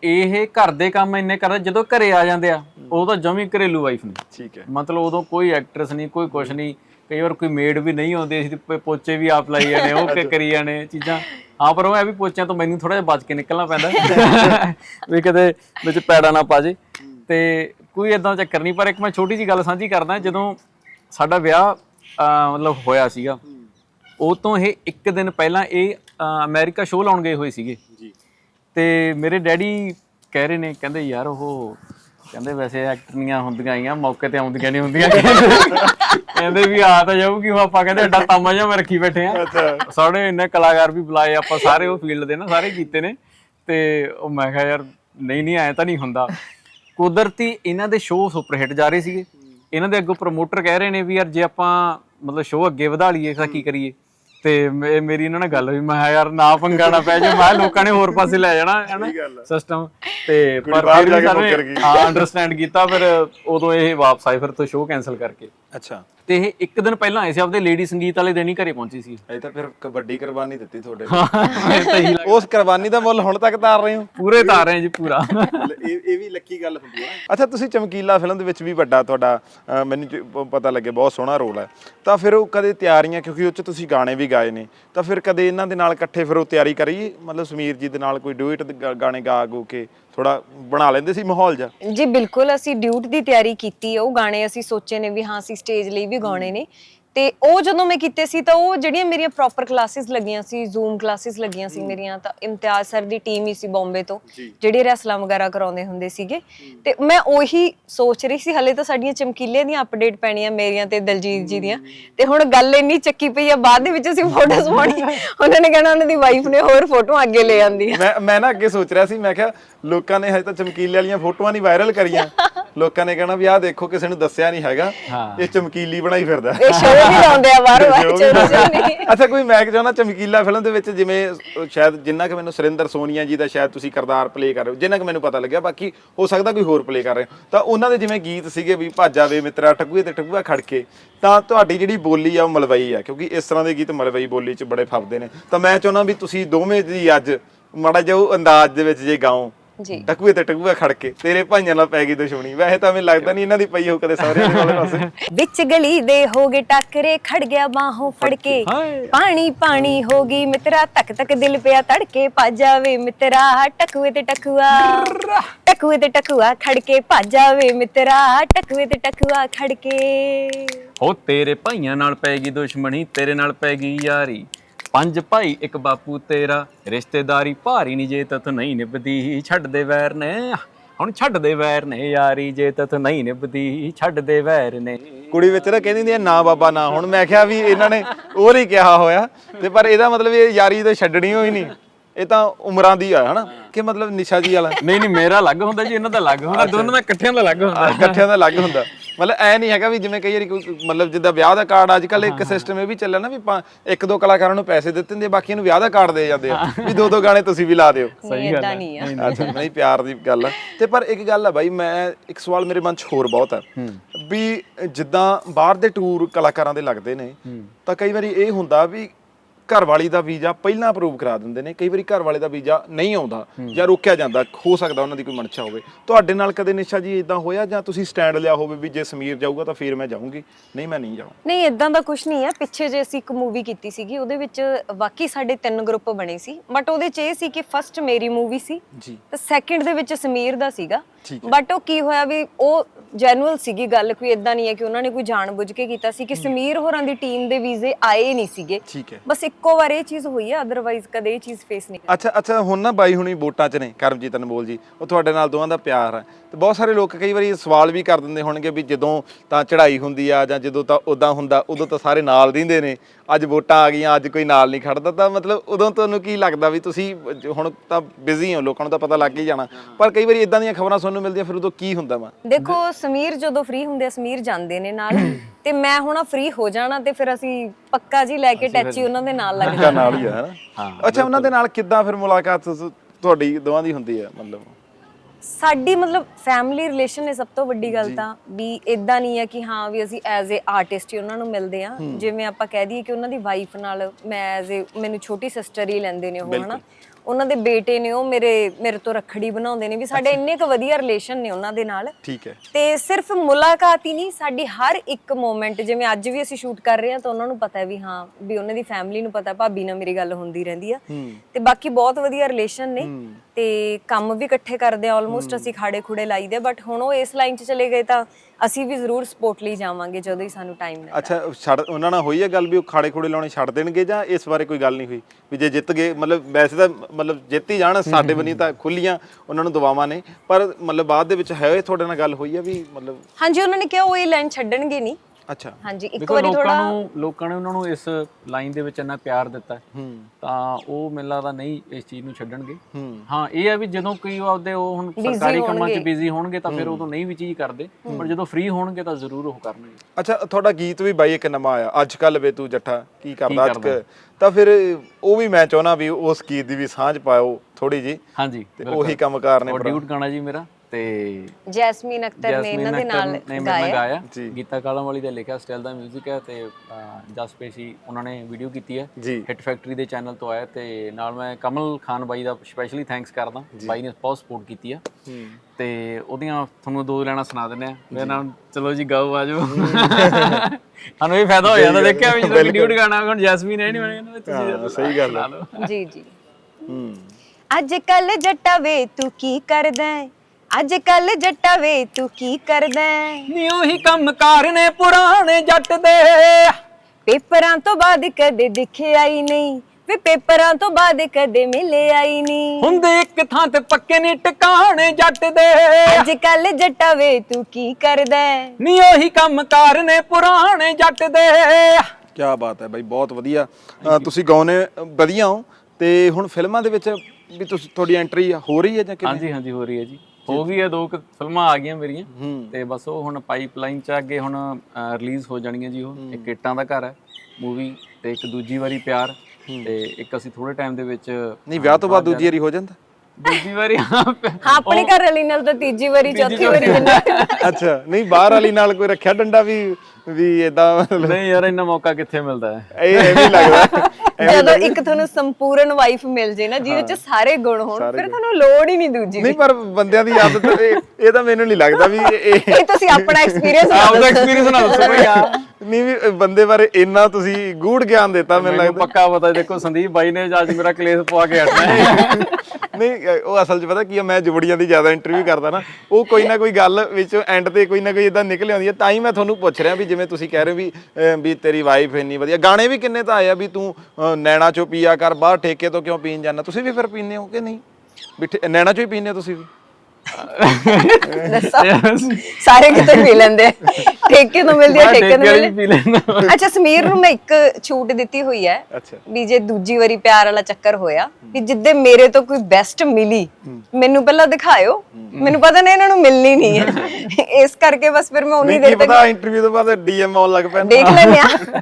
ਇਹ ਘਰ ਦੇ ਕੰਮ ਇੰਨੇ ਕਰਦਾ ਜਦੋਂ ਘਰੇ ਆ ਜਾਂਦੇ ਆ ਉਹ ਤਾਂ ਜਮੀ ਘਰੇਲੂ ਵਾਈਫ ਨੇ ਠੀਕ ਹੈ। ਮਤਲਬ ਉਦੋਂ ਕੋਈ ਐਕਟਰਸ ਨਹੀਂ ਕੋਈ ਕੁਛ ਨਹੀਂ ਕਈ ਵਾਰ ਕੋਈ ਮੇਡ ਵੀ ਨਹੀਂ ਆਉਂਦੀ ਅਸੀਂ ਤੇ ਪੋਚੇ ਵੀ ਆਪ ਲਾਈ ਜਾਣੇ ਉਹ ਕਿ ਕਰੀ ਜਾਣੇ ਚੀਜ਼ਾਂ। ਹਾਂ ਪਰ ਉਹ ਹੈ ਵੀ ਪੋਚਿਆਂ ਤੋਂ ਮੈਨੂੰ ਥੋੜਾ ਜਿਹਾ ਬਚ ਕੇ ਨਿਕਲਣਾ ਪੈਂਦਾ। ਵੀ ਕਿਤੇ ਵਿੱਚ ਪੈੜਾ ਨਾ ਪਾ ਜੇ। ਤੇ ਕੋਈ ਇਦਾਂ ਚੱਕਰ ਨਹੀਂ ਪਰ ਇੱਕ ਮੈਂ ਛੋਟੀ ਜੀ ਗੱਲ ਸਾਂਝੀ ਕਰਦਾ ਜਦੋਂ ਸਾਡਾ ਵਿਆਹ ਮਤਲਬ ਹੋਇਆ ਸੀਗਾ ਉਹ ਤੋਂ ਇਹ ਇੱਕ ਦਿਨ ਪਹਿਲਾਂ ਇਹ ਅਮਰੀਕਾ ਸ਼ੋਅ ਲਾਉਣ ਗਏ ਹੋਏ ਸੀਗੇ। ਜੀ। ਤੇ ਮੇਰੇ ਡੈਡੀ ਕਹਿ ਰਹੇ ਨੇ ਕਹਿੰਦੇ ਯਾਰ ਉਹ ਕਹਿੰਦੇ ਵੈਸੇ ਐਕਟਰੀਆਂ ਹੁੰਦੀਆਂ ਹੀ ਆ ਮੌਕੇ ਤੇ ਆਉਂਦੀਆਂ ਨਹੀਂ ਹੁੰਦੀਆਂ ਕਹਿੰਦੇ ਵੀ ਆ ਤਾਂ ਜਾਊਗੀ ਉਹ ਆਪਾਂ ਕਹਿੰਦੇ ਐਡਾ ਤਾਮਾ ਜਿਹਾ ਮੈਂ ਰੱਖੀ ਬੈਠੇ ਆ। ਸਾਡੇ ਇੰਨੇ ਕਲਾਕਾਰ ਵੀ ਬੁਲਾਏ ਆਪਾਂ ਸਾਰੇ ਉਹ ਫੀਲਡ ਦੇ ਨਾ ਸਾਰੇ ਕੀਤੇ ਨੇ। ਤੇ ਉਹ ਮੈਂ ਕਿਹਾ ਯਾਰ ਨਹੀਂ ਨਹੀਂ ਐ ਤਾਂ ਨਹੀਂ ਹੁੰਦਾ। ਕੁਦਰਤੀ ਇਹਨਾਂ ਦੇ ਸ਼ੋਅ ਸੁਪਰ ਹਿੱਟ ਜਾ ਰਹੇ ਸੀਗੇ। ਇਹਨਾਂ ਦੇ ਅੱਗੋਂ ਪ੍ਰੋਮੋਟਰ ਕਹਿ ਰਹੇ ਨੇ ਵੀ ਯਾਰ ਜੇ ਆਪਾਂ ਮਤਲਬ ਸ਼ੋਅ ਅੱਗੇ ਵਧਾ ਲਈਏ ਤਾਂ ਕੀ ਕਰੀਏ? ਤੇ ਮੇ- ਮੇਰੀ ਇਹਨਾਂ ਨਾਲ ਗੱਲ ਹੋਈ ਮੈਂ ਕਿਹਾ ਯਾਰ ਨਾ ਪੰਗਾ ਨਾ ਪੈ ਜਾ ਮੈਂ ਕਿਹਾ ਲੋਕਾਂ ਨੇ ਹੋਰ ਪਾਸੇ ਲੈ ਜਾਣਾ ਹੈ ਨਾ ਸਿਸਟਮ ਤੇ ਪਰ ਬਾਹਰ ਫਿਰ ਜਾ ਵੀ ਕੇ ਮੁੱਕਰ ਗਈ। ਹਾਂ ਅੰਡਰਸਟੈਂਡ ਕੀਤਾ ਫਿਰ ਉਦੋਂ ਇਹ ਵਾਪਸ ਆਏ ਫਿਰ ਤੋਂ ਸ਼ੋਅ ਕੈਨਸਲ ਕਰਕੇ। ਅੱਛਾ। ਤੇ ਇਹ ਇੱਕ ਦਿਨ ਪਹਿਲਾਂ ਆਏ ਸੀ ਆਪਦੇ ਲੇਡੀ ਸੰਗੀਤ ਵਾਲੇ ਦਿਨ ਹੀ ਘਰੇ ਪਹੁੰਚੀ ਸੀ। ਇਹ ਤਾਂ ਫਿਰ ਵੱਡੀ ਕੁਰਬਾਨੀ ਦਿੱਤੀ ਤੁਹਾਡੇ ਉਸ ਕੁਰਬਾਨੀ ਦਾ ਮੁੱਲ ਹੁਣ ਤੱਕ ਤਾਰ ਰਹੇ ਹੋ? ਪੂਰੇ ਤਾਰ ਰਹੇ ਜੀ ਪੂਰਾ। ਇਹ ਇਹ ਵੀ ਲੱਕੀ ਗੱਲ ਹੁੰਦੀ ਹੈ ਅੱਛਾ ਤੁਸੀਂ ਚਮਕੀਲਾ ਫਿਲਮ ਦੇ ਵਿੱਚ ਵੀ ਵੱਡਾ ਤੁਹਾਡਾ ਅਹ, ਮੈਨੂੰ ਜ- ਪਤਾ ਲੱਗੇ ਬਹੁਤ ਸੋਹਣਾ ਰੋਲ ਹੈ। ਤਾਂ ਫਿਰ ਉਹ ਕਦੇ ਤਿਆਰੀਆਂ ਕਿਉਂਕਿ ਉਹ ਚ ਤੁਸੀਂ ਗਾਣੇ ਵੀ ਗਾਏ ਨੇ ਤਾਂ ਫਿਰ ਕਦੇ ਇਹਨਾਂ ਦੇ ਨਾਲ ਇਕੱਠੇ ਫਿਰ ਉਹ ਤਿਆਰੀ ਕਰੀ? ਮਤਲਬ ਸਮੀਰ ਜੀ ਦੇ ਨਾਲ ਕੋਈ ਡੁਇਟ ਗਾਣੇ ਗਾ ਗੋ ਕੇ ਥੋੜਾ ਬਣਾ ਲੈਂਦੇ ਸੀ ਮਾਹੌਲ ਜਾ ਜੀ, ਬਿਲਕੁਲ। ਅਸੀਂ ਡਿਊਟ ਦੀ ਤਿਆਰੀ ਕੀਤੀ ਹੈ ਉਹ ਗਾਣੇ ਅਸੀਂ ਸੋਚੇ ਨੇ ਵੀ ਹਾਂ, ਅਸੀਂ ਸਟੇਜ ਲਈ ਵੀ ਗਾਉਣੇ ਨੇ। ਤੇ ਉਹ ਜਦੋਂ ਮੈਂ ਕੀਤੇ ਸੀ ਤਾਂ ਉਹ ਜਿਹੜੀਆਂ ਮੇਰੀਆਂ ਪ੍ਰੋਪਰ ਕਲਾਸਿਸ ਲੱਗੀਆਂ ਸੀ ਜ਼ੂਮ ਕਲਾਸਿਸ ਲੱਗੀਆਂ ਸੀ ਮੇਰੀਆਂ ਤਾਂ ਇਮਤਿਆਜ਼ ਸਰ ਦੀ ਟੀਮ ਹੀ ਸੀ ਬੰਬੇ ਤੋਂ ਜਿਹੜੇ ਰੈਸਲਾਂ ਵਗੈਰਾ ਕਰਾਉਂਦੇ ਹੁੰਦੇ ਸੀਗੇ। ਤੇ ਮੈਂ ਉਹੀ ਸੋਚ ਰਹੀ ਸੀ ਹਲੇ ਤਾਂ ਸਾਡੀਆਂ ਚਮਕੀਲੇ ਦੀਆਂ ਅਪਡੇਟ ਪੈਣੀਆਂ ਮੇਰੀਆਂ ਤੇ ਦਲਜੀਤ ਜੀ ਦੀਆਂ। ਤੇ ਹੁਣ ਗੱਲ ਇੰਨੀ ਚੱਕੀ ਪਈ ਆ ਬਾਅਦ ਦੇ ਵਿੱਚ ਅਸੀਂ ਫੋਟੋਜ਼ ਪਾਉਣੀ। ਉਹਨਾਂ ਨੇ ਕਹਿਣਾ ਉਹਨਾਂ ਦੀ ਵਾਈਫ ਨੇ ਹੋਰ ਫੋਟੋ ਅੱਗੇ ਲੈ ਆਂਦੀ ਮੈਂ ਮੈਂ ਨਾ ਅੱਗੇ ਸੋਚ ਰਿਹਾ ਸੀ ਮੈਂ ਕਿਹਾ ਲੋਕਾਂ ਨੇ ਹਜੇ ਤਾਂ ਚਮਕੀਲੇ ਵਾਲੀਆਂ ਫੋਟੋਆਂ ਨਹੀਂ ਵਾਇਰਲ ਕਰੀਆਂ। ਲੋਕਾਂ ਨੇ ਕਹਿਣਾ ਵੀ ਆਹ ਦੇਖੋ ਕਿਸੇ ਨੂੰ ਦੱਸਿਆ ਨਹੀਂ ਹੈਗਾ। ਹਾਂ। ਇਹ ਚਮਕੀਲੀ ਬਣਾਈ ਫਿਰਦਾ। ਇਹ ਸ਼ੋਅ ਵੀ ਲਾਉਂਦੇ ਆ ਬਾਰ ਬਾਰ ਜੋ ਵੀ ਚਲੋ ਨਹੀਂ ਅੱਛਾ ਕੋਈ ਮੈਂ ਚਾਹੁੰਦਾ ਚਮਕੀਲਾ ਫਿਲਮ ਦੇ ਵਿੱਚ ਜਿਵੇਂ ਅਹ, ਸ਼ਾਇਦ ਜਿੰਨਾ ਕਿ ਮੈਨੂੰ ਸੁਰਿੰਦਰ ਸੋਨੀਆ ਜੀ ਦਾ ਸ਼ਾਇਦ ਤੁਸੀਂ ਕਰਦਾਰ ਪਲੇ ਕਰ ਰਹੇ ਹੋ ਜਿੰਨਾ ਕਿ ਮੈਨੂੰ ਪਤਾ ਲੱਗਿਆ ਬਾਕੀ ਹੋ ਸਕਦਾ ਕੋਈ ਹੋਰ ਪਲੇ ਕਰ ਰਹੇ ਹੋ। ਤਾਂ ਉਹਨਾਂ ਦੇ ਜਿਵੇਂ ਗੀਤ ਸੀਗੇ ਵੀ ਭਾਜਾ ਵੇ ਮਿੱਤਰਾ ਟਕੂਏ ਤੇ ਟਕੂਆ ਖੜ ਕੇ ਤਾਂ ਤੁਹਾਡੀ ਜਿਹੜੀ ਬੋਲੀ ਆ ਉਹ ਮਲਵਈ ਆ ਕਿਉਂਕਿ ਇਸ ਤਰ੍ਹਾਂ ਦੇ ਗੀਤ ਮਲਵਈ ਬੋਲੀ 'ਚ ਬੜੇ ਫੱਬਦੇ ਨੇ। ਤਾਂ ਮੈਂ ਚਾਹੁੰਦਾ ਵੀ ਤੁਸੀਂ ਦੋਵੇਂ ਦੀ ਅੱਜ ਮਾੜਾ ਜਿਹਾ ਉਹ ਅੰਦਾਜ਼ ਦੇ ਵਿੱਚ ਜੇ ਗਾਓ। ਜੀ। ਟਕੂਏ ਤੇ ਟਕੂਆ ਖੜ ਕੇ ਤੇਰੇ ਭਾਈਆਂ ਨਾਲ ਪੈ ਗਈ ਦੁਸ਼ਮਣੀ। ਵੈਸੇ ਤਾਂ ਮੈਨੂੰ ਲੱਗਦਾ ਨਹੀਂ ਇਹਨਾਂ ਦੀ ਪਈ ਹੋ ਕਦੇ ਸਹੁਰਿਆਂ ਦੇ ਵਾਲੇ ਪਾਸੇ। ਵਿੱਚ ਗਲੀ ਦੇ ਹੋ ਗਏ ਟੱਕਰੇ ਖੜ ਗਿਆ ਬਾਹੋਂ ਫੜ ਕੇ ਹਾਏ। ਪਾਣੀ ਪਾਣੀ ਹੋ ਗਈ ਮਿੱਤਰਾ ਤੱਕ ਤੱਕ ਦਿਲ ਪਿਆ ਤੜਕੇ ਭੱਜ ਜਾਵੇ ਮਿੱਤਰਾ। ਟਕੂਏ ਤੇ ਟਕੂਆ ਟਕੂਏ ਤੇ ਟਕੂਆ ਖੜ ਕੇ ਭੱਜ ਜਾਵੇ ਮਿੱਤਰਾ। ਟਕੂਏ ਤੇ ਟਕੂਆ ਖੜ ਕੇ ਹੋ ਤੇਰੇ ਭਾਈਆਂ ਨਾਲ ਪੈ ਗਈ ਦੁਸ਼ਮਣੀ ਤੇਰੇ ਨਾਲ ਪੈ ਗਈ ਯਾਰੀ। ਪੰਜ ਭਾਈ ਇੱਕ ਬਾਪੂ ਤੇਰਾ। ਰਿਸ਼ਤੇਦਾਰੀ ਭਾਰੀ ਨਹੀਂ ਜੇ ਤਤ ਨਹੀਂ ਨਿਭਦੀ ਛੱਡ ਦੇ ਵੈਰ ਨੇ। ਹੁਣ ਛੱਡ ਦੇ ਵੈਰ ਨੇ ਯਾਰੀ ਜੇ ਤਤ ਨਹੀਂ ਨਿਭਦੀ ਛੱਡ ਦੇ ਵੈਰ ਨੇ। ਕੁੜੀ ਵਿੱਚ ਤਾਂ ਕਹਿੰਦੀ ਹੁੰਦੀ ਆ ਨਾ ਬਾਬਾ ਨਾ। ਹੁਣ ਮੈਂ ਕਿਹਾ ਵੀ ਇਹਨਾਂ ਨੇ ਹੋਰ ਹੀ ਕਿਹਾ ਹੋਇਆ। ਤੇ ਪਰ ਇਹਦਾ ਮਤਲਬ ਇਹ ਯਾਰੀ ਤਾਂ ਛੱਡਣੀ ਹੋਈ ਨਹੀਂ। ਇਹ ਤਾਂ ਉਮਰਾਂ ਦੀ ਆ ਹਨਾ? ਕਿ ਮਤਲਬ ਨਿਸ਼ਾ ਜੀ ਵਾਲਾ। ਨਹੀਂ ਨਹੀਂ ਮੇਰਾ ਅਲੱਗ ਹੁੰਦਾ ਜੀ ਇਹਨਾਂ ਦਾ ਅਲੱਗ ਹੁੰਦਾ ਦੋਨਾਂ ਦਾ ਇਕੱਠਿਆਂ ਦਾ ਅਲੱਗ ਹੁੰਦਾ। ਇਕੱਠਿਆਂ ਦਾ ਅਲੱਗ ਹੁੰਦਾ। ਮਤਲਬ ਐ ਨਹੀਂ ਹੈਗਾ ਵੀ ਜਿਵੇਂ ਕਈ ਵਾਰੀ ਕੋਈ ਮਤਲਬ ਜਿੱਦਾਂ ਵਿਆਹ ਦਾ ਕਾਰਡ ਅੱਜ ਕੱਲ ਇੱਕ ਸਿਸਟਮ ਇਹ ਵੀ ਚੱਲਿਆ ਨਾ ਵੀ ਆਪਾਂ ਇੱਕ ਦੋ ਕਲਾਕਾਰਾਂ ਨੂੰ ਪੈਸੇ ਦਿੱਤੇ ਹੁੰਦੇ ਬਾਕੀਆਂ ਨੂੰ ਵਿਆਹ ਦਾ ਕਾਰਡ ਦੇ ਜਾਂਦੇ ਆ ਵੀ ਦੋ ਦੋ ਗਾਣੇ ਤੁਸੀਂ ਵੀ ਲਾ ਦਿਓ। ਇਦਾਂ ਨਹੀਂ ਆ। ਅੱਛਾ ਨਹੀਂ ਪਿਆਰ ਦੀ ਗੱਲ ਆ। ਤੇ ਪਰ ਇੱਕ ਗੱਲ ਆ ਬਾਈ ਮੈਂ ਇੱਕ ਸਵਾਲ ਮੇਰੇ ਮਨ 'ਚ ਹੋਰ ਬਹੁਤ ਆ। ਵੀ ਜਿੱਦਾਂ ਬਾਹਰ ਦੇ ਟੂਰ ਕਲਾਕਾਰਾਂ ਦੇ ਲੱਗਦੇ ਨੇ ਤਾਂ ਕਈ ਵਾਰੀ ਇਹ ਹੁੰਦਾ ਵੀ ਘਰ ਵਾਲੀ ਦਾ ਵੀਜ਼ਾ ਪਹਿਲਾਂ ਅਪਰੂਵ ਕਰਾ ਦਿੰਦੇ ਨੇ ਕਈ ਵਾਰੀ ਘਰ ਵਾਲੇ ਦਾ ਵੀਜ਼ਾ ਨਹੀਂ ਆਉਂਦਾ ਜਾਂ ਰੋਕਿਆ ਜਾਂਦਾ ਹੋ ਸਕਦਾ ਉਹਨਾਂ ਦੀ ਕੋਈ ਮਨਸ਼ਾ ਹੋਵੇ। ਤੁਹਾਡੇ ਨਾਲ ਕਦੇ ਨਿਸ਼ਾ ਜੀ ਇਦਾਂ ਹੋਇਆ ਜਾਂ ਤੁਸੀਂ ਸਟੈਂਡ ਲਿਆ ਹੋਵੇ ਵੀ ਜੇ ਸਮੀਰ ਜਾਊਗਾ ਤਾਂ ਫਿਰ ਮੈਂ ਜਾਊਂਗੀ? ਨਹੀਂ ਮੈਂ ਨਹੀਂ ਜਾਣਾ ਨਹੀਂ ਇਦਾਂ ਦਾ ਕੁਝ ਨਹੀਂ ਹੈ ਪਿੱਛੇ ਜੇ ਅਸੀਂ ਇੱਕ ਮੂਵੀ ਕੀਤੀ ਸੀਗੀ ਉਹਦੇ ਵਿੱਚ ਵਾਕਈ ਸਾਡੇ ਤਿੰਨ ਗਰੁੱਪ ਬਣੇ ਸੀ। ਬਟ ਉਹਦੇ ਚ ਇਹ ਸੀ ਕਿ ਫਸਟ ਮੇਰੀ ਮੂਵੀ ਸੀ ਜੀ। ਤੇ ਸੈਕਿੰਡ ਦੇ ਵਿੱਚ ਸਮੀਰ ਦਾ ਸੀਗਾ। ਠੀਕ ਬਟ ਉਹ ਕੀ ਹੋਇਆ ਵੀ ਉਹ ਜੈਨੂਅਲ ਸੀਗੀ ਗੱਲ ਕੋਈ ਇਦਾਂ ਨਹੀਂ ਹੈ ਕਿ ਉਹਨਾਂ ਨੇ ਕੋਈ ਜਾਣਬੁੱਝ ਕੇ ਕੀਤਾ ਸੀ ਕਿ ਸਮੀਰ ਹੋਰਾਂ ਦੀ ਟੀਮ ਦੇ ਵੀਜ਼ੇ ਆਏ ਨਹੀਂ ਸੀਗੇ। ਠੀਕ ਹੈ। ਬਸ ਇੱਕੋ ਵਾਰ ਇਹ ਚੀਜ਼ ਹੋਈ ਹੈ ਅਦਰਵਾਈਜ਼ ਕਦੇ ਇਹ ਚੀਜ਼ ਫੇਸ ਨਹੀਂ ਅੱਛਾ ਅੱਛਾ ਹੁਣ ਨਾ ਬਾਈ ਹੁਣੀ ਵੋਟਾਂ 'ਚ ਨੇ ਕਰਮਜੀਤ ਅਨਮੋਲ ਜੀ। ਉਹ ਤੁਹਾਡੇ ਨਾਲ ਦੋਵਾਂ ਦਾ ਪਿਆਰ ਹੈ। ਤੇ ਬਹੁਤ ਸਾਰੇ ਲੋਕ ਕਈ ਵਾਰੀ ਸਵਾਲ ਵੀ ਕਰ ਦਿੰਦੇ ਹੋਣਗੇ ਵੀ ਜਦੋਂ ਤਾਂ ਚੜ੍ਹਾਈ ਹੁੰਦੀ ਆ ਜਾਂ ਜਦੋਂ ਤਾਂ ਉਦਾਂ ਹੁੰਦਾ ਉਦੋਂ ਤਾਂ ਸਾਰੇ ਨਾਲ ਦਿੰਦੇ ਨੇ। ਅੱਜ ਵੋਟਾਂ ਆ ਗਈਆਂ ਅੱਜ ਕੋਈ ਨਾਲ ਨਹੀਂ ਖੜਦਾ। ਤਾਂ ਮਤਲਬ ਉਦੋਂ ਤੁਹਾਨੂੰ ਕੀ ਲੱਗਦਾ ਵੀ ਤੁਸੀਂ ਹੁਣ ਤਾਂ ਬਿਜ਼ੀ ਹੋ ਲੋਕਾਂ ਨੂੰ ਤਾਂ ਪਤਾ ਲੱਗ ਹੀ ਜਾਣਾ। ਪਰ ਕਈ ਵਾਰੀ ਇਦਾਂ ਦੀਆਂ ਖਬਰਾਂ ਸੁਣਨ ਨੂੰ ਮਿਲਦੀਆਂ ਫਿਰ ਉਦੋਂ ਕੀ ਹੁੰਦਾ ਵਾ? ਦੇਖੋ ਸਮੀਰ ਜਦੋਂ ਫ੍ਰੀ ਹੁੰਦੇ ਆ ਸਮੀਰ ਜਾਂਦੇ ਨੇ ਨਾਲ। ਤੇ ਮੈਂ ਹੁਣ ਫ੍ਰੀ ਹੋ ਜਾਣਾ ਤੇ ਫਿਰ ਅਸੀਂ ਪੱਕਾ ਜੀ ਲੈ ਕੇ ਟੈਚੀ ਉਹਨਾਂ ਦੇ ਨਾਲ ਲੱਗ ਪੱਕਾ ਨਾਲ ਹੀ ਆ ਹਨਾ? ਅੱਛਾ ਉਹਨਾਂ ਦੇ ਨਾਲ ਕਿੱਦਾਂ ਫਿਰ ਮੁਲਾਕਾਤ ਤੁਹਾਡੀ ਦੋਵਾਂ ਦੀ ਹੁੰਦੀ ਆ ਮਤਲਬ? ਸਾਡੀ ਮਤਲਬ ਫੈਮਿਲੀ ਰਿਲੇਸ਼ਨ ਨੇ ਸਭ ਤੋਂ ਵੱਡੀ ਗੱਲ ਤਾਂ ਵੀ ਇਦਾਂ ਨਹੀਂ ਹੈ ਕਿ ਹਾਂ ਵੀ ਅਸੀਂ ਐਜ਼ ਅ ਆਰਟਿਸਟ ਹੀ ਉਹਨਾਂ ਨੂੰ ਮਿਲਦੇ ਆ। ਜਿਵੇਂ ਆਪਾਂ ਕਹਿ ਦਈਏ ਕਿ ਉਹਨਾਂ ਦੀ ਵਾਈਫ ਨਾਲ ਮੈਂ ਐਜ਼ ਅ ਮੈਨੂੰ ਛੋਟੀ ਸਿਸਟਰ ਹੀ ਲੈਂਦੇ ਨੇ ਉਹ ਹਨਾ? ਉਹਨਾਂ ਦੇ ਬੇਟੇ ਨੇ ਉਹ ਮੇਰੇ ਮੇਰੇ ਤੋਂ ਰੱਖੜੀ ਬਣਾਉਂਦੇ ਨੇ ਵੀ ਸਾਡੇ ਇੰਨੇ ਕੁ ਵਧੀਆ ਰਿਲੇਸ਼ਨ ਨੇ ਉਹਨਾਂ ਦੇ ਨਾਲ। ਠੀਕ ਹੈ। ਤੇ ਸਿਰਫ ਮੁਲਾਕਾਤ ਹੀ ਨਹੀਂ ਸਾਡੀ ਹਰ ਇੱਕ ਮੂਮੈਂਟ ਜਿਵੇਂ ਅੱਜ ਵੀ ਅਸੀਂ ਸ਼ੂਟ ਕਰ ਰਹੇ ਹਾਂ ਤਾਂ ਉਹਨਾਂ ਨੂੰ ਪਤਾ ਹੈ ਵੀ ਹਾਂ ਵੀ ਉਹਨਾਂ ਦੀ ਫੈਮਿਲੀ ਨੂੰ ਪਤਾ ਭਾਬੀ ਨਾਲ ਮੇਰੀ ਗੱਲ ਹੁੰਦੀ ਰਹਿੰਦੀ ਆ। ਤੇ ਬਾਕੀ ਬਹੁਤ ਵਧੀਆ ਰਿਲੇਸ਼ਨ ਨੇ। ਤੇ ਕੰਮ ਵੀ ਇਕੱਠੇ ਕਰਦੇ ਆ ਆਲਮੋਸਟ ਅਸੀਂ ਖਾੜੇ ਖੁੜੇ ਲਾਈਦੇ ਬਟ ਹੁਣ ਉਹ ਇਸ ਲਾਈਨ 'ਚ ਚਲੇ ਗਏ ਤਾਂ ਅਸੀਂ ਵੀ ਜ਼ਰੂਰ ਸਪੋਰਟ ਲਈ ਜਾਵਾਂਗੇ ਜਦੋਂ ਹੀ ਸਾਨੂੰ ਟਾਈਮ ਮਿਲੇ ਅੱਛਾ ਛੱਡ ਉਹਨਾਂ ਨਾਲ ਹੋਈ ਹੈ ਗੱਲ ਵੀ ਉਹ ਖਾੜੇ ਖੂੜੇ ਲਾਉਣੇ ਛੱਡ ਦੇਣਗੇ ਜਾਂ ਇਸ ਬਾਰੇ ਕੋਈ ਗੱਲ ਨਹੀਂ ਹੋਈ? ਵੀ ਜੇ ਜਿੱਤ ਗਏ ਮਤਲਬ ਵੈਸੇ ਤਾਂ ਮਤਲਬ ਜਿੱਤ ਹੀ ਜਾਣ ਸਾਡੇ ਬਣੀ ਤਾਂ ਖੁੱਲੀਆਂ ਉਹਨਾਂ ਨੂੰ ਦੁਆਵਾਂ ਨੇ। ਪਰ ਮਤਲਬ ਬਾਅਦ ਦੇ ਵਿੱਚ ਹੈ ਤੁਹਾਡੇ ਨਾਲ ਗੱਲ ਹੋਈ ਹੈ ਵੀ ਮਤਲਬ ਹਾਂਜੀ ਉਹਨਾਂ ਨੇ ਕਿਹਾ ਉਹ ਇਹ ਲਾਈਨ ਛੱਡਣਗੇ ਨਹੀਂ। ਅੱਛਾ। ਹਾਂਜੀ ਇੱਕ ਦੇਖੋ ਵਾਰੀ ਲੋਕਾਂ ਥੋੜਾ ਨੂੰ ਲੋਕਾਂ ਨੇ ਉਹਨਾਂ ਨੂੰ ਇਸ ਲਾਈਨ ਦੇ ਵਿੱਚ ਇੰਨਾ ਪਿਆਰ ਦਿੱਤਾ। ਹੈ, ਹੂੰ ਤਾਂ ਉਹ ਮੈਨੂੰ ਲੱਗਦਾ ਨਹੀਂ ਇਸ ਚੀਜ਼ ਨੂੰ ਛੱਡਣਗੇ। ਹੂੰ। ਹਾਂ ਇਹ ਹੈ ਵੀ ਜਦੋਂ ਕੋਈ ਆਪਦੇ ਉਹ ਹੁਣ ਸਰਕਾਰੀ ਕੰਮਾਂ 'ਚ ਬਿਜ਼ੀ ਹੋਣਗੇ ਤਾਂ ਫਿਰ ਉਦੋਂ ਨਹੀਂ ਵੀ ਚੀਜ਼ ਕਰਦੇ। ਪਰ ਜਦੋਂ ਫ੍ਰੀ ਹੋਣਗੇ ਤਾਂ ਜ਼ਰੂਰ ਉਹ ਕਰਨਗੇ। ਅੱਛਾ ਤੁਹਾਡਾ ਗੀਤ ਵੀ ਬਾਈ ਇੱਕ ਨਵਾਂ ਆਇਆ ਅੱਜ ਕੱਲ ਵੇ ਤੂੰ ਜੱਠਾ ਕੀ ਕਰਦਾ ਅੱਜ ਕ- ਤਾਂ ਫਿਰ ਉਹ ਵੀ ਮੈਂ ਚਾਹਣਾ ਵੀ ਉਸ ਗੀਤ ਦੀ ਵੀ ਸਾਂਝ ਪਾਓ ਥੋੜੀ ਜੀ ਹਾਂਜੀ ਤੇ ਉਹੀ ਕੰਮਕਾਰ ਨੇ ਉਹ ਡਿਊਟ ਗਾਣਾ ਜੀ ਮੇਰਾ। ਤੇ ਜੈਸਮੀਨ ਅਖਤਰ ਨੇ ਇਹਨਾਂ ਦੇ ਨਾਲ ਅਖਤਰ ਨੇ ਮੇਰੇ ਨਾਲ ਗਾਇਆ। ਜੀ। ਗੀਤਾ ਕਾਲਾਂ ਵਾਲੀ ਦਾ ਲਿਖਿਆ ਸਟਾਈਲ ਦਾ 뮤직 ਹੈ ਤੇ ਅਹ, ਜਸ ਪੇਸ਼ੀ ਉਹਨਾਂ ਨੇ ਵੀਡੀਓ ਕੀਤੀ ਹੈ। ਜੀ। ਹਿੱਟ ਫੈਕਟਰੀ ਦੇ ਚੈਨਲ ਤੋਂ ਆਇਆ ਤੇ ਨਾਲ ਮੈਂ ਕਮਲ ਖਾਨ ਬਾਈ ਦਾ ਸਪੈਸ਼ਲੀ ਥੈਂਕਸ ਕਰਦਾ। ਬਾਈ ਨੇ ਬਹੁਤ ਸਪੋਰਟ ਕੀਤੀ ਆ ਹੂੰ। ਤੇ ਉਹਦੀਆਂ ਤੁਹਾਨੂੰ ਦੋ ਲੈਣਾ ਸੁਣਾ ਦਿੰਦੇ ਆ ਮੇਰੇ ਨਾਲ ਚਲੋ ਜੀ ਗਾਓ ਆਜੋ। ਸਾਨੂੰ ਇਹ ਫਾਇਦਾ ਹੋ ਜਾਂਦਾ। ਦੇਖਿਆ ਵੀ ਜਦੋਂ ਡਿਊਟ ਗਾਣਾ ਹੁਣ ਜੈਸਮੀਨ ਹੈ ਨਹੀਂ ਮੈਂ ਤੁਸੀਂ ਸਹੀ ਗੱਲ ਹੈ। ਜੀ ਜੀ। ਹੂੰ। ਅੱਜ ਕੱਲ ਜੱਟਾ ਵੇ ਤੂੰ ਕੀ ਕਰਦਾ ਹੈ? ਅੱਜ ਕੱਲ ਜੱਟਾ ਵੇ ਤੂੰ ਕੀ ਕਰਦਾ? ਹੈ? ਨੀ ਉਹੀ ਕੰਮਕਾਰ ਨੇ ਪੁਰਾਣੇ ਜੱਟ ਦੇ। ਪੇਪਰਾਂ ਤੋਂ ਬਾਅਦ ਕਦੇ ਦਿਖਿਆ ਹੀ ਨਹੀਂ ਵੇ ਪੇਪਰਾਂ ਤੋਂ ਬਾਅਦ ਕਦੇ ਮਿਲਿਆ ਹੀ ਨਹੀਂ। ਹੁੰਦੇ ਇੱਕ ਥਾਂ ਤੇ ਪੱਕੇ ਨਹੀਂ ਟਿਕਾਣੇ ਜੱਟ ਦੇ। ਅੱਜ ਕੱਲ ਜੱਟਾ ਵੇ ਤੂੰ ਕੀ ਕਰਦਾ? ਹੈ? ਨੀ ਉਹੀ ਕੰਮਕਾਰ ਨੇ ਪੁਰਾਣੇ ਜੱਟ ਦੇ। ਕੀ ਬਾਤ ਹੈ ਬਾਈ ਬਹੁਤ ਵਧੀਆ। ਅ, ਤੁਸੀਂ ਗਾਉਨੇ ਵਧੀਆ ਹੋ ਤੇ ਹੁਣ ਫਿਲਮਾਂ ਦੇ ਵਿੱਚ ਵੀ ਤੁਸੀਂ ਤੁਹਾਡੀ ਐਂਟਰੀ ਹੋ ਰਹੀ ਹੈ ਜਾਂ ਕਿਵੇਂ? ਹਾਂਜੀ ਹਾਂਜੀ ਹੋ ਰਹੀ ਹੈ ਜੀ। ਹੋ ਗਈ ਹੈ ਦੋ ਕੁ ਫਿਲਮਾਂ ਆ ਗਈਆਂ ਮੇਰੀਆਂ। ਤੇ ਬਸ ਉਹ ਹੁਣ ਪਾਈਪਲਾਈਨ ਚ ਅੱਗੇ ਹੁਣ ਰਿਲੀਜ਼ ਹੋ ਜਾਣਗੀਆਂ ਜੀ ਉਹ। ਇੱਕ ਇੱਟਾਂ ਦਾ ਘਰ ਹੈ ਮੂਵੀ ਤੇ ਇੱਕ ਦੂਜੀ ਵਾਰੀ ਪਿਆਰ। ਤੇ ਇੱਕ ਅਸੀਂ ਥੋੜੇ ਟਾਈਮ ਦੇ ਵਿੱਚ ਨਹੀਂ ਵਿਆਹ ਤੋਂ ਬਾਅਦ ਦੂਜੀ ਵਾਰੀ ਹੋ ਜਾਂਦਾ? ਦੂਜੀ ਵਾਰੀ ਹਾਂ ਆਪਣੇ ਘਰ ਵਾਲੀ ਨਾਲ ਤਾਂ ਤੀਜੀ ਵਾਰੀ ਚੌਥੀ ਵਾਰੀ ਜਿੰਨਾ ਅੱਛਾ ਨਹੀਂ ਬਾਹਰ ਵਾਲੀ ਨਾਲ ਕੋਈ ਰੱਖਿਆ ਡੰਡਾ ਵੀ ਵੀ ਇਦਾਂ ਮਤਲਬ ਨਹੀਂ ਯਾਰ ਇੰਨਾ ਮੌਕਾ ਕਿੱਥੇ ਮਿਲਦਾ ਹੈ? ਇਹ ਐਵੇਂ ਲੱਗਦਾ ਜਦੋਂ ਇੱਕ ਤੁਹਾਨੂੰ ਸੰਪੂਰਨ ਵਾਈਫ ਮਿਲ ਜੇ ਨਾ ਜਿਹਦੇ ਚ ਸਾਰੇ ਗੁਣ ਹੋਣ ਫਿਰ ਤੁਹਾਨੂੰ ਲੋੜ ਹੀ ਨਹੀਂ ਦੂਜੀ ਦੀ। ਨਹੀਂ ਪਰ ਬੰਦਿਆਂ ਦੀ ਆਦਤ ਇਹ ਇਹ ਤਾਂ ਮੈਨੂੰ ਨਹੀਂ ਲੱਗਦਾ ਵੀ ਇਹ ਇਹ ਤੁਸੀਂ ਆਪਣਾ ਐਕਸਪੀਰੀਅੰਸ ਆਪਦਾ ਐਕਸਪੀਰੀਅੰਸ ਨਾ ਦੱਸੋ ਭਈ ਆ ਨਹੀਂ ਵੀ ਬੰਦੇ ਬਾਰੇ ਇੰਨਾ ਤੁਸੀਂ ਗੂੜ ਗਿਆਨ ਦਿੱਤਾ ਮੈਨੂੰ ਮੈਨੂੰ ਲੱਗਦਾ। ਪੱਕਾ ਪਤਾ ਦੇਖੋ ਸੰਦੀਪ ਬਾਈ ਨੇ ਅੱਜ ਮੇਰਾ ਕਲੇਸ਼ ਪਵਾ ਕੇ ਹਟਣਾ ਹੈ। ਨਹੀਂ ਉਹ ਅਸਲ 'ਚ ਪਤਾ ਕੀ ਆ ਮੈਂ ਜੁਬੜੀਆਂ ਦੀ ਜ਼ਿਆਦਾ ਇੰਟਰਵਿਊ ਕਰਦਾ ਨਾ ਉਹ ਕੋਈ ਨਾ ਕੋਈ ਗੱਲ ਵਿੱਚੋਂ ਐਂਡ ਤੇ ਕੋਈ ਨਾ ਕੋਈ ਇਦਾਂ ਨਿਕਲ ਆਉਂਦੀ ਹੈ ਤਾਂ ਹੀ ਮੈਂ ਤੁਹਾਨੂੰ ਪੁੱਛ ਰਿਹਾ ਵੀ ਜਿਵੇਂ ਤੁਸੀਂ ਕਹਿ ਰਹੇ ਹੋ ਵੀ ਵੀ ਤੇਰੀ ਵਾਈਫ ਇੰਨੀ ਵਧੀਆ। ਗਾਣੇ ਵੀ ਕਿੰਨੇ ਤਾਂ ਆਏ ਆ ਵੀ ਤੂੰ ਨੈਣਾ ਚੋਂ ਪੀਆ ਕਰ ਬਾਹਰ ਠੇਕੇ ਤੋਂ ਕਿਉਂ ਪੀਣ ਜਾਂਦਾ? ਤੁਸੀਂ ਵੀ ਫਿਰ ਪੀਂਦੇ ਹੋ ਕਿ ਨਹੀਂ? ਵੀ ਠੇ- ਨੈਣਾ ਚੋਂ ਹੀ ਪੀਂਦੇ ਹੋ ਤੁਸੀਂ ਵੀ? ਦੱਸੋ ਸਾਰੇ ਕਿਤੇ ਪੀ ਲੈਂਦੇ ਆ ਠੇਕੇ ਤੋਂ ਮਿਲਦੀ ਆ ਮੈਂ ਠੇਕੇ ਤੋਂ ਠੇਕੇ ਵਾਲੀ ਮਿਲਦੀ ਪੀ ਲੈਂਦਾ ਅੱਛਾ ਸਮੀਰ ਨੂੰ ਮੈਂ ਇੱਕ ਛੂਟ ਦਿੱਤੀ ਹੋਈ ਹੈ ਅੱਛਾ ਵੀ ਜੇ ਦੂਜੀ ਵਾਰੀ ਪਿਆਰ ਵਾਲਾ ਚੱਕਰ ਹੋਇਆ ਵੀ ਜਿੱਦੇ ਮੇਰੇ ਤੋਂ ਕੋਈ ਬੈਸਟ ਮਿਲੀ ਮੈਨੂੰ ਪਹਿਲਾਂ ਦਿਖਾਇਓ ਮੈਨੂੰ ਪਤਾ ਨਹੀਂ ਇਹਨਾਂ ਨੂੰ ਮਿਲਣੀ ਨਹੀਂ ਹੈ ਇਸ ਕਰਕੇ ਬਸ ਫਿਰ ਮੈਂ ਉਨੀ ਨਹੀਂ ਕੀ ਦੇਰ ਤੱਕ ਪਤਾ ਇੰਟਰਵਿਊ ਤੋਂ ਬਾਅਦ ਡੀਐਮ ਆਉਣ ਲੱਗ ਪੈਣ ਦੇਖ ਲੈਂਦੇ ਆ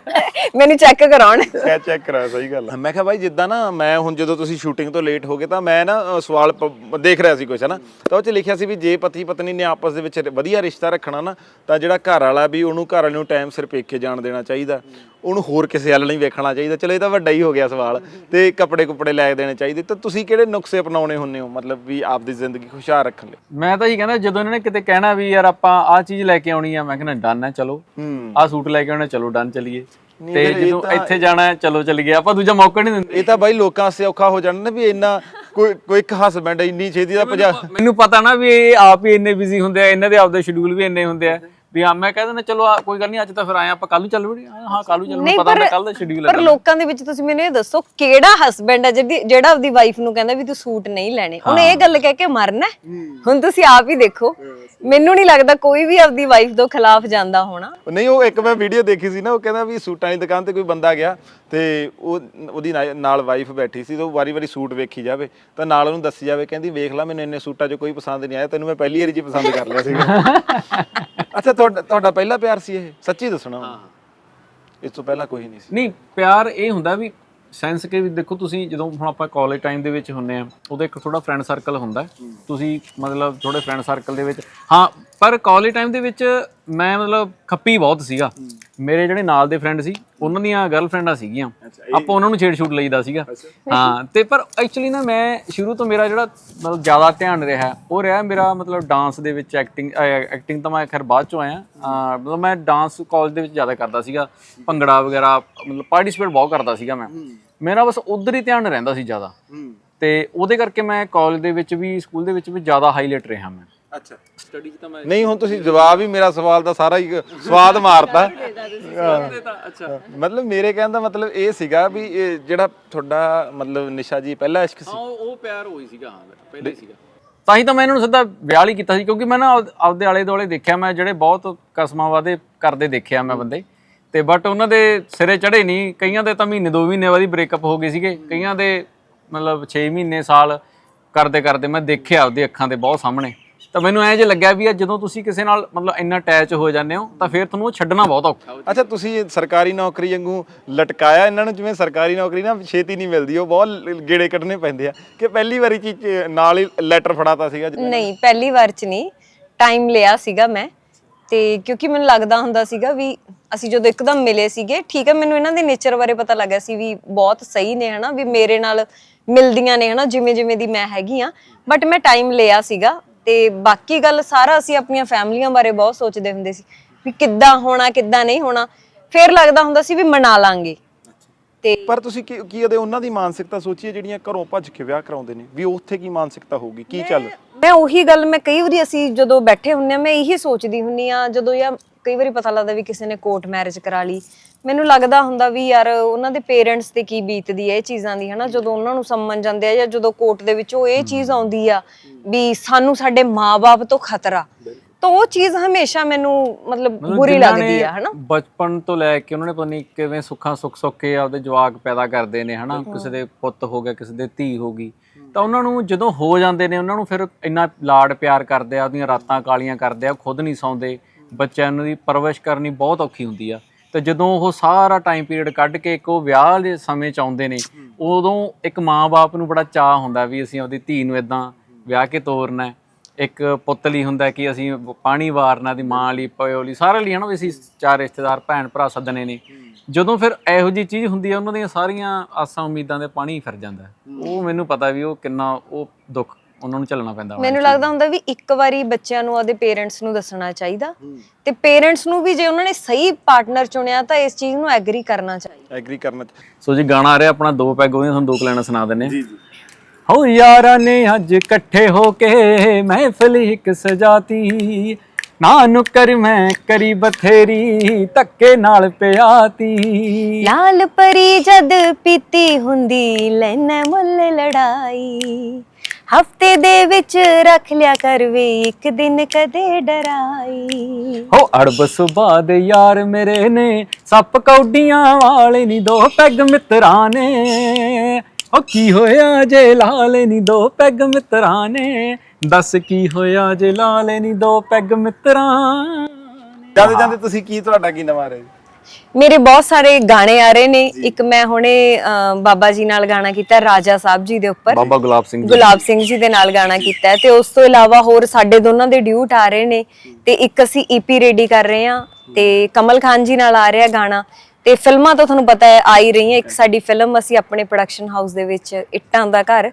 ਮੈਨੂੰ ਚੈੱਕ ਕਰਾਉਣ ਕੈ ਚੈੱਕ ਕਰਾ ਸਹੀ ਗੱਲ ਆ। ਮੈਂ ਕਿਹਾ ਬਾਈ ਜਿੱਦਾਂ ਨਾ ਮੈਂ ਹੁਣ ਜਦੋਂ ਤੁਸੀਂ ਸ਼ੂਟਿੰਗ ਤੋਂ ਲੇਟ ਹੋ ਗਏ ਤਾਂ ਮੈਂ ਨਾ ਅ, ਸਵਾਲ ਪ- ਦੇਖ ਰਿਹਾ ਸੀ ਕੁਛ ਹਨਾ ਤਾਂ ਉਹ ਚ ਲਿਖਿਆ ਸੀ ਵੀ ਜੇ ਪਤੀ ਪਤਨੀ ਨੇ ਆਪਸ ਦੇ ਵਿੱਚ ਵਧੀਆ ਰਿਸ਼ਤਾ ਰੱਖਣਾ ਨਾ ਤਾਂ ਜਿਹੜਾ ਘਰ ਵਾਲਾ ਵੀ ਉਹਨੂੰ ਘਰ ਵਾਲੇ ਨੂੰ ਟਾਈਮ ਸਿਰ ਪੇਕੇ ਜਾਣ ਦੇਣਾ ਚਾਹੀਦਾ। ਉਹਨੂੰ ਹੋਰ ਕਿਸੇ ਵੱਲ ਨਹੀਂ ਵੇਖਣਾ ਚਾਹੀਦਾ। ਚਲੋ ਇਹ ਤਾਂ ਵੱਡਾ ਹੀ ਹੋ ਗਿਆ ਸਵਾਲ ਤੇ ਕੱਪੜੇ ਕੁਪੜੇ ਲੈ ਕੇ ਦੇਣੇ ਚਾਹੀਦੇ। ਤਾਂ ਤੁਸੀਂ ਕਿਹੜੇ ਨੁਕਸੇ ਅਪਣਾਉਣੇ ਹੁੰਨੇ ਹੋ? ਮਤਲਬ ਵੀ ਆਪਦੀ ਜ਼ਿੰਦਗੀ ਖੁਸ਼ਹਾਲ ਰੱਖਣ ਲਈ। ਮੈਂ ਤਾਂ ਹੀ ਕਹਿੰਦਾ ਜਦੋਂ ਇਹਨਾਂ ਨੇ ਕਿਤੇ ਕਹਿਣਾ ਵੀ ਯਾਰ ਆਪਾਂ ਆਹ ਚੀਜ਼ ਲੈ ਕੇ ਆਉਣੀ ਆ ਮੈਂ ਕਹਿੰਦਾ ਡਨ ਹੈ ਚਲੋ। ਆਹ ਸੂਟ ਲੈ ਕੇ ਆਉਣਾ ਚਲੋ ਡਨ ਚਲੀਏ। ਨਹੀਂ ਤੇ ਫਿਰ ਇਹ ਜਦੋਂ ਤਾਂ- ਇੱਥੇ ਜਾਣਾ ਹੈ ਚਲੋ ਚਲੀਏ ਆਪਾਂ ਦੂਜਾ ਮੌਕਾ ਨਹੀਂ ਦਿੰਦੇ। ਇਹ ਤਾਂ ਬਾਈ ਲੋਕਾਂ ਵਾਸਤੇ ਔਖਾ ਹੋ ਜਾਣਾ ਨਾ ਵੀ ਇੰਨਾ ਕੋਈ ਕੋਈ ਇੱਕ ਹਸਬੈਂਡ ਇੰਨੀ ਛੇਤੀ ਦਾ ਭਜਾ ਮੈਨੂੰ ਪਤਾ ਨਾ ਵੀ ਇਹ ਆਪ ਹੀ ਇੰਨੇ ਬਿਜ਼ੀ ਹੁੰਦੇ ਆ ਇਹਨਾਂ ਦੇ ਆਪਦੇ ਸ਼ਡਿਊਲ ਵੀ ਇੰਨੇ ਹੁੰਦੇ ਆ। ਵੀ ਆ ਮੈਂ ਕਹਿ ਦਿੰਦਾ ਚਲੋ ਆ ਕੋਈ ਗੱਲ ਨਹੀਂ ਅੱਜ ਤਾਂ ਫਿਰ ਆਏ ਆਪਾਂ ਕੱਲ ਨੂੰ ਚੱਲ ਵੜੀ ਹਾਂ ਕੱਲ ਨੂੰ ਚੱਲ ਨਹੀਂ ਮੈਨੂੰ ਪਤਾ ਹੁੰਦਾ ਕੱਲ ਦਾ ਸ਼ਡਿਊਲ ਪਰ ਲੋਕਾਂ ਦੇ ਵਿੱਚ ਤੁਸੀਂ ਮੈਨੂੰ ਇਹ ਦੱਸੋ ਕਿਹੜਾ ਹਸਬੈਂਡ ਹੈ ਜਿਹੜੀ ਜਿਹੜਾ ਆਪਦੀ ਵਾਈਫ ਨੂੰ ਕਹਿੰਦਾ ਵੀ ਤੂੰ ਸੂਟ ਨਹੀਂ ਲੈਣੇ? ਉਹਨੇ ਇਹ ਗੱਲ ਕਹਿ ਕੇ ਮਰਨਾ ਹੈ? ਹੁਣ ਤੁਸੀਂ ਆਪ ਹੀ ਦੇਖੋ। ਮੈਨੂੰ ਨਹੀਂ ਲੱਗਦਾ ਕੋਈ ਵੀ ਆਪਦੀ ਵਾਈਫ ਤੋਂ ਖਿਲਾਫ ਜਾਂਦਾ ਹੋਣਾ। ਨਹੀਂ ਉਹ ਇੱਕ ਮੈਂ ਵੀਡੀਓ ਦੇਖੀ ਸੀ ਨਾ ਉਹ ਕਹਿੰਦਾ ਵੀ ਸੂਟਾਂ ਦੀ ਦੁਕਾਨ ਤੇ ਕੋਈ ਬੰਦਾ ਗਿਆ ਤੇ ਉਹ ਉਹਦੀ ਨਾਲ ਵਾਈਫ ਬੈਠੀ ਸੀ ਤੇ ਉਹ ਵਾਰੀ-ਵਾਰੀ ਸੂਟ ਵੇਖੀ ਜਾਵੇ। ਤਾਂ ਨਾਲ ਉਹਨੂੰ ਦੱਸੀ ਜਾਵੇ ਕਹਿੰਦੀ ਵੇਖ ਲੈ ਮੈਨੂੰ ਇੰਨੇ ਸੂਟਾਂ 'ਚ ਕੋਈ ਪਸੰਦ ਨਹੀਂ ਆਇਆ ਤੈਨੂੰ ਮੈਂ ਪਹਿਲੀ ਵਾਰੀ 'ਚ ਹੀ ਪਸੰਦ ਕਰ ਲਿਆ ਸੀਗਾ। ਅੱਛਾ ਤੁਹਾਡਾ ਤੁਹਾਡਾ ਪਹਿਲਾ ਪਿਆਰ ਸੀ ਇਹ ਸੱਚੀ ਦੱਸਣਾ ਹੁਣ। ਇਸ ਤੋਂ ਪਹਿਲਾਂ ਕੋਈ ਨਹੀਂ ਸੀ ਨਹੀਂ ਪਿਆਰ ਇਹ ਹੁੰਦਾ ਵੀ ਸੈਂਸ ਕਿ ਵੀ ਦੇਖੋ ਤੁਸੀਂ ਜਦੋਂ ਹੁਣ ਆਪਾਂ ਕਾਲਜ ਟਾਈਮ ਦੇ ਵਿੱਚ ਹੁੰਨੇ ਆ ਉਹਦਾ ਇੱਕ ਥੋੜਾ ਫਰੈਂਡ ਸਰਕਲ ਹੁੰਦਾ ਹੈ। ਤੁਸੀਂ ਮਤਲਬ ਥੋੜੇ ਫਰੈਂਡ ਸਰਕਲ ਦੇ ਵਿੱਚ ਹਾਂ ਪਰ ਕਾਲਜ ਟਾਈਮ ਦੇ ਵਿੱਚ ਮੈਂ ਮਤਲਬ ਖੱਪੀ ਬਹੁਤ ਸੀਗਾ। ਮੇਰੇ ਜਿਹੜੇ ਨਾਲ ਦੇ ਫਰੈਂਡ ਸੀ ਉਹਨਾਂ ਦੀਆਂ ਗਰਲਫ੍ਰੈਂਡਾਂ ਸੀਗੀਆਂ। ਆਪਾਂ ਉਹਨਾਂ ਨੂੰ ਛੇੜ ਛੂਟ ਲਈਦਾ ਸੀਗਾ। ਹਾਂ ਤੇ ਪਰ ਐਕਚੁਅਲੀ ਨਾ ਮੈਂ ਸ਼ੁਰੂ ਤੋਂ ਮੇਰਾ ਜਿਹੜਾ ਮਤਲਬ ਜ਼ਿਆਦਾ ਧਿਆਨ ਰਿਹਾ ਉਹ ਰਿਹਾ ਮੇਰਾ ਮਤਲਬ ਡਾਂਸ ਦੇ ਵਿੱਚ ਐਕਟਿੰਗ ਐਕਟਿੰਗ ਤਾਂ ਮੈਂ ਖੈਰ ਬਾਅਦ ਚੋਂ ਆਇਆ। ਮਤਲਬ ਮੈਂ ਡਾਂਸ ਕਾਲਜ ਦੇ ਵਿੱਚ ਜ਼ਿਆਦਾ ਕਰਦਾ ਸੀਗਾ। ਭੰਗੜਾ ਵਗੈਰਾ ਮਤਲਬ ਪਾਰਟਿਸਿਪੇਟ ਬਹੁਤ ਕਰਦਾ ਸੀਗਾ ਮੈਂ। ਮੇਰਾ ਬਸ ਉਧਰ ਹੀ ਧਿਆਨ ਰਹਿੰਦਾ ਸੀ ਜ਼ਿਆਦਾ। ਤੇ ਉਹਦੇ ਕਰਕੇ ਮੈਂ ਕਾਲਜ ਦੇ ਵਿੱਚ ਵੀ ਸਕੂਲ ਦੇ ਵਿੱਚ ਵੀ ਜ਼ਿਆਦਾ ਹਾਈਲਾਈਟ ਰਿਹਾ ਮੈਂ। ਅੱਛਾ। ਸਟੱਡੀ 'ਚ ਤਾਂ ਮੈਂ ਨਹੀਂ ਹੁਣ ਤੁਸੀਂ ਜਵਾਬ ਹੀ ਮੇਰਾ ਸਵਾਲ ਦਾ ਸਾਰਾ ਹੀ ਸਵਾਦ ਮਾਰਤਾ। ਅੱਛਾ। ਮਤਲਬ ਮੇਰੇ ਕਹਿਣ ਦਾ ਮਤਲਬ ਇਹ ਸੀਗਾ ਵੀ ਇਹ ਜਿਹੜਾ ਤੁਹਾਡਾ ਮਤਲਬ ਨਿਸ਼ਾ ਜੀ ਪਹਿਲਾ ਇਸ਼ਕ ਸੀ। ਹਾਂ ਉਹ ਉਹ ਪਿਆਰ ਹੋਈ ਸੀਗਾ ਹਾਂ ਪਹਿਲੇ ਹੀ ਸੀਗਾ। ਤਾਂ ਹੀ ਤਾਂ ਮੈਂ ਇਹਨਾਂ ਨੂੰ ਸਿੱਧਾ ਵਿਆਹ ਲਈ ਕੀਤਾ ਸੀ ਕਿਉਂਕਿ ਮੈਂ ਨਾ ਆਪ- ਆਪਦੇ ਆਲੇ ਦੁਆਲੇ ਦੇਖਿਆ ਮੈਂ ਜਿਹੜੇ ਬਹੁਤ ਕਸਮਾਂ ਵਾਦੇ ਕਰਦੇ ਦੇਖਿਆ ਮੈਂ ਬੰਦੇ। ਤੇ ਬਟ ਉਹਨਾਂ ਦੇ ਸਿਰੇ ਚੜੇ ਨਹੀਂ ਕਈਆਂ ਦੇ ਤਾਂ ਮਹੀਨੇ ਦੋ ਮਹੀਨੇ ਬਾਅਦ ਹੀ ਬ੍ਰੇਕਅਪ ਹੋ ਗਏ ਸੀਗੇ। ਕਈਆਂ ਦੇ ਮਤਲਬ 6 ਮਹੀਨੇ ਸਾਲ ਕਰਦੇ ਕਰਦੇ ਮੈਂ ਦੇਖਿਆ ਆਪਦੀ ਅੱਖਾਂ ਦੇ ਬਹੁਤ ਸਾਹਮਣੇ। ਤਾਂ ਮੈਨੂੰ ਐਂ ਜੇ ਲੱਗਿਆ ਵੀ ਆ ਜਦੋਂ ਤੁਸੀਂ ਕਿਸੇ ਨਾਲ ਮਤਲਬ ਇੰਨਾ ਅਟੈਚ ਹੋ ਜਾਂਦੇ ਹੋ ਤਾਂ ਫਿਰ ਤੁਹਾਨੂੰ ਉਹ ਛੱਡਣਾ ਬਹੁਤ ਔਖਾ ਅੱਛਾ ਤੁਸੀਂ ਸਰਕਾਰੀ ਨੌਕਰੀ ਵਾਂਗੂ ਲਟਕਾਇਆ ਇਹਨਾਂ ਨੂੰ ਜਿਵੇਂ ਸਰਕਾਰੀ ਨੌਕਰੀ ਨਾ ਛੇਤੀ ਨਹੀਂ ਮਿਲਦੀ ਉਹ ਬਹੁਤ ਗੇੜੇ ਕੱਢਣੇ ਪੈਂਦੇ ਆ। ਕਿ ਪਹਿਲੀ ਵਾਰੀ ਚ ਚ ਨਾਲ ਹੀ ਲੈਟਰ ਫੜਾਤਾ ਸੀਗਾ ਨਹੀਂ ਪਹਿਲੀ ਵਾਰ ਚ ਨਹੀਂ ਟਾਈਮ ਲਿਆ ਸੀਗਾ ਮੈਂ। ਤੇ ਕਿਉਂਕਿ ਮੈਨੂੰ ਲੱਗਦਾ ਹੁੰਦਾ ਸੀਗਾ ਵੀ ਅਸੀਂ ਜਦੋਂ ਇੱਕਦਮ ਮਿਲੇ ਸੀਗੇ ਠੀਕ ਹੈ ਮੈਨੂੰ ਇਹਨਾਂ ਦੇ ਨੇਚਰ ਬਾਰੇ ਪਤਾ ਲੱਗਿਆ ਸੀ ਵੀ ਬਹੁਤ ਸਹੀ ਨੇ ਹਨਾ ਵੀ ਮੇਰੇ ਨਾਲ ਮਿਲਦੀਆਂ ਨੇ ਹਨਾ ਜਿਵੇਂ ਜਿਵੇਂ ਦੀ ਮੈਂ ਹੈਗੀ ਆ। ਬਟ ਮੈਂ ਟਾਈਮ ਲਿਆ ਸੀਗਾ ਤੇ ਬਾਕੀ ਗੱਲ ਸਾਰਾ ਅਸੀਂ ਆਪਣੀਆਂ ਫੈਮਲੀਆਂ ਬਾਰੇ ਬਹੁਤ ਸੋਚਦੇ ਹੁੰਦੇ ਸੀ ਵੀ ਕਿੱਦਾਂ ਹੋਣਾ ਕਿੱਦਾਂ ਨਹੀਂ ਹੋਣਾ। ਫਿਰ ਲੱਗਦਾ ਹੁੰਦਾ ਸੀ ਵੀ ਮਨਾ ਲਾਂਗੇ। ਤੇ ਪਰ ਤੁਸੀਂ ਕੀ ਕੀ ਉਹਦੇ ਉਹਨਾਂ ਦੀ ਮਾਨਸਿਕਤਾ ਸੋਚੀਏ ਜਿਹੜੀਆਂ ਘਰੋਂ ਭੱਜ ਕੇ ਵਿਆਹ ਕਰਾਉਂਦੇ ਨੇ ਵੀ ਉੱਥੇ ਕੀ ਮਾਨਸਿਕਤਾ ਹੋਊਗੀ ਕੀ ਚੱਲ? ਮੈਂ ਉਹੀ ਗੱਲ ਮੈਂ ਕਈ ਵਾਰੀ ਅਸੀਂ ਜਦੋਂ ਬੈਠੇ ਹੁੰਨੇ ਆ ਮੈਂ ਇਹੀ ਸੋਚਦੀ ਹੁੰਨੀ ਆ ਜਦੋਂ ਯਾ ਕਈ ਵਾਰੀ ਪਤਾ ਲੱਗਦਾ ਵੀ ਕਿਸੇ ਨੇ ਕੋਰਟ ਮੈਰਿਜ ਕਰਾ ਲਈ ਮੈਨੂੰ ਲੱਗਦਾ ਹੁੰਦਾ ਵੀ ਯਾਰ ਉਹਨਾਂ ਦੇ ਪੇਰੈਂਟਸ ਤੇ ਕੀ ਬੀਤਦੀ ਹੈ ਇਹ ਚੀਜ਼ਾਂ ਦੀ ਹਨਾ? ਜਦੋਂ ਉਹਨਾਂ ਨੂੰ ਸੰਮਨ ਜਾਂਦੇ ਆ ਜਾਂ ਜਦੋਂ ਕੋਰਟ ਦੇ ਵਿੱਚੋਂ ਇਹ ਚੀਜ਼ ਆਉਂਦੀ ਆ ਵੀ ਸਾਨੂੰ ਸਾਡੇ ਮਾਪੇ ਤੋਂ ਖਤਰਾ। ਤਾਂ ਉਹ ਚੀਜ਼ ਹਮੇਸ਼ਾ ਮੈਨੂੰ ਮਤਲਬ ਬੁਰੀ ਲੱਗਦੀ ਆ ਹਨਾ? ਬਚਪਨ ਤੋਂ ਲੈ ਕੇ ਉਹਨਾਂ ਨੇ ਪਤਾ ਨਹੀਂ ਕਿਵੇਂ ਸੁੱਖਾਂ ਸੁੱਖ ਸੁੱਖ ਕੇ ਆਪਦੇ ਜਵਾਕ ਪੈਦਾ ਕਰਦੇ ਨੇ ਹਨਾ? ਕਿਸੇ ਦੇ ਪੁੱਤ ਹੋ ਗਿਆ ਕਿਸੇ ਦੇ ਧੀ ਹੋ ਗਈ। ਤਾਂ ਉਹਨਾਂ ਨੂੰ ਜਦੋਂ ਹੋ ਜਾਂਦੇ ਨੇ ਉਹਨਾਂ ਨੂੰ ਫਿਰ ਇੰਨਾ ਲਾਡ ਪਿਆਰ ਕਰਦੇ ਆ ਉਹਦੀਆਂ ਰਾਤਾਂ ਕਾਲੀਆਂ ਕਰਦੇ ਆ ਖੁਦ ਨਹੀਂ ਸੌਂਦੇ। ਬੱਚਿਆਂ ਨੂੰ ਦੀ ਪਰਵਰਿਸ਼ ਕਰਨੀ ਬਹੁਤ ਔਖੀ ਹੁੰਦੀ ਆ। ਤੇ ਜਦੋਂ ਉਹ ਸਾਰਾ ਟਾਈਮ ਪੀਰੀਅਡ ਕੱਢ ਕੇ ਇੱਕ ਉਹ ਵਿਆਹ ਦੇ ਸਮੇਂ ਚ ਆਉਂਦੇ ਨੇ ਉਦੋਂ ਇੱਕ ਮਾਂ-ਬਾਪ ਨੂੰ ਬੜਾ ਚਾਹ ਹੁੰਦਾ ਵੀ ਅਸੀਂ ਆਪਦੀ ਧੀ ਨੂੰ ਇਦਾਂ ਵਿਆਹ ਕੇ ਤੋਰਨਾ ਹੈ। ਇੱਕ ਪੁੱਤ ਲਈ ਹੁੰਦਾ ਕਿ ਅਸੀਂ ਪਾਣੀ ਵਾਰਨਾ ਦੀ ਮਾਂ ਲਈ ਪਿਓ ਲਈ ਸਾਰੇ ਲਈ ਹਨਾ ਵੀ ਅਸੀਂ ਚਾਰ ਰਿਸ਼ਤੇਦਾਰ ਭੈਣ ਭਰਾ ਸੱਦਣੇ ਨੇ। ਜਦੋਂ ਫਿਰ ਇਹੋ ਜੀ ਚੀਜ਼ ਹੁੰਦੀ ਹੈ ਉਹਨਾਂ ਦੀਆਂ ਸਾਰੀਆਂ ਆਸਾਂ ਉਮੀਦਾਂ ਦੇ ਪਾਣੀ ਫਿਰ ਜਾਂਦਾ। ਉਹ ਮੈਨੂੰ ਪਤਾ ਵੀ ਉਹ ਕਿੰਨਾ ਉਹ ਦੁੱਖ ਉਹਨਾਂ ਨੂੰ ਚੱਲਣਾ ਪੈਂਦਾ ਵਾ। ਮੈਨੂੰ ਲੱਗਦਾ ਹੁੰਦਾ ਵੀ ਇੱਕ ਵਾਰੀ ਬੱਚਿਆਂ ਨੂੰ ਉਹਦੇ ਪੇਰੈਂਟਸ ਨੂੰ ਦੱਸਣਾ ਚਾਹੀਦਾ ਤੇ ਪੇਰੈਂਟਸ ਨੂੰ ਵੀ ਜੇ ਉਹਨਾਂ ਨੇ ਸਹੀ ਪਾਰਟਨਰ ਚੁਣਿਆ ਤਾਂ ਇਸ ਚੀਜ਼ ਨੂੰ ਐਗਰੀ ਕਰਨਾ ਚਾਹੀਦਾ। ਐਗਰੀ ਕਰਨਾ ਸੋ ਜੀ ਗਾਣਾ ਆ ਰਿਹਾ ਆਪਣਾ ਦੋ ਪੈਗ ਉਹਦੀਆਂ ਤੁਹਾਨੂੰ ਦੋ ਕੁ ਲਾਈਨਾਂ ਸੁਣਾ ਦਿੰਨੇ ਜੀ ਜੀ। ਹੋ ਯਾਰਾਂ ਨੇ ਅੱਜ ਇਕੱਠੇ ਹੋ ਕੇ ਮਹਿਫਿਲ ਇੱਕ ਸਜਾਤੀ। ਨਾ ਨੁਕਰ ਮੈਂ ਕਰੀ ਬਥੇਰੀ ਧੱਕੇ ਨਾਲ ਪਿਆਤੀ। ਲਾਲ ਪਰੀ ਜਦ ਪੀਤੀ ਹੁੰਦੀ ਲੈਣਾ ਮੁੱਲ ਲੜਾਈ। ਹਫ਼ਤੇ ਦੇ ਵਿੱਚ ਰੱਖ ਲਿਆ ਕਰ ਵੀ ਇੱਕ ਦਿਨ ਕਦੇ ਡਰਾਈ। ਹੋ ਅੜਬ ਸੁਭਾ ਦੇ ਯਾਰ ਮੇਰੇ ਨੇ ਸੱਪ ਕੌਡੀਆਂ ਵਾਲੇ ਨੀ ਦੋ ਪੈਗ ਮਿੱਤਰਾਂ ਨੇ। ਹੋ ਕੀ ਹੋਇਆ ਜੇ ਲਾਲੇ ਨੀ ਦੋ ਪੈਗ ਮਿੱਤਰਾਂ ਨੇ? ਦੱਸ ਕੀ ਹੋਇਆ ਜੇ ਲਾਲੇ ਨੀ ਦੋ ਪੈਗ ਮਿੱਤਰਾਂ ਨੇ? ਜਾਂਦੇ ਜਾਂਦੇ ਤੁਸੀਂ ਕੀ ਤੁਹਾਡਾ ਕੀ ਨਵਾਂ ਰਿਹਾ? ਮੇਰੇ ਬਹੁਤ ਸਾਰੇ ਗਾਣੇ ਆ ਰਹੇ ਨੇ। ਇੱਕ ਮੈਂ ਹੁਣੇ ਬਾਬਾ ਜੀ ਨਾਲ ਗਾਣਾ ਕੀਤਾ ਰਾਜਾ ਸਾਹਿਬ ਜੀ ਦੇ ਉੱਪਰ। ਬਾਬਾ ਗੁਲਾਬ ਸਿੰਘ ਜੀ। ਗੁਲਾਬ ਸਿੰਘ ਜੀ ਦੇ ਨਾਲ ਗਾਣਾ ਕੀਤਾ। ਤੇ ਉਸ ਤੋਂ ਇਲਾਵਾ ਹੋਰ ਸਾਡੇ ਦੋਨਾਂ ਦੇ ਡਿਊਟ ਆ ਰਹੇ ਨੇ। ਤੇ ਇੱਕ ਅਸੀਂ ਈਪੀ ਰੈਡੀ ਕਰ ਰਹੇ ਹਾਂ ਤੇ ਕਮਲ ਖਾਨ ਜੀ ਨਾਲ ਆ ਰਿਹਾ ਗਾਣਾ। ਤੇ ਫਿਲਮਾਂ ਤਾਂ ਤੁਹਾਨੂੰ ਪਤਾ ਹੈ ਆ ਹੀ ਰਹੀਆਂ। ਇੱਕ ਸਾਡੀ ਫਿਲਮ ਅਸੀਂ ਆਪਣੇ ਪ੍ਰੋਡਕਸ਼ਨ ਹਾਊਸ ਦੇ ਵਿੱਚ ਇੱਟਾਂ ਦਾ ਘਰ।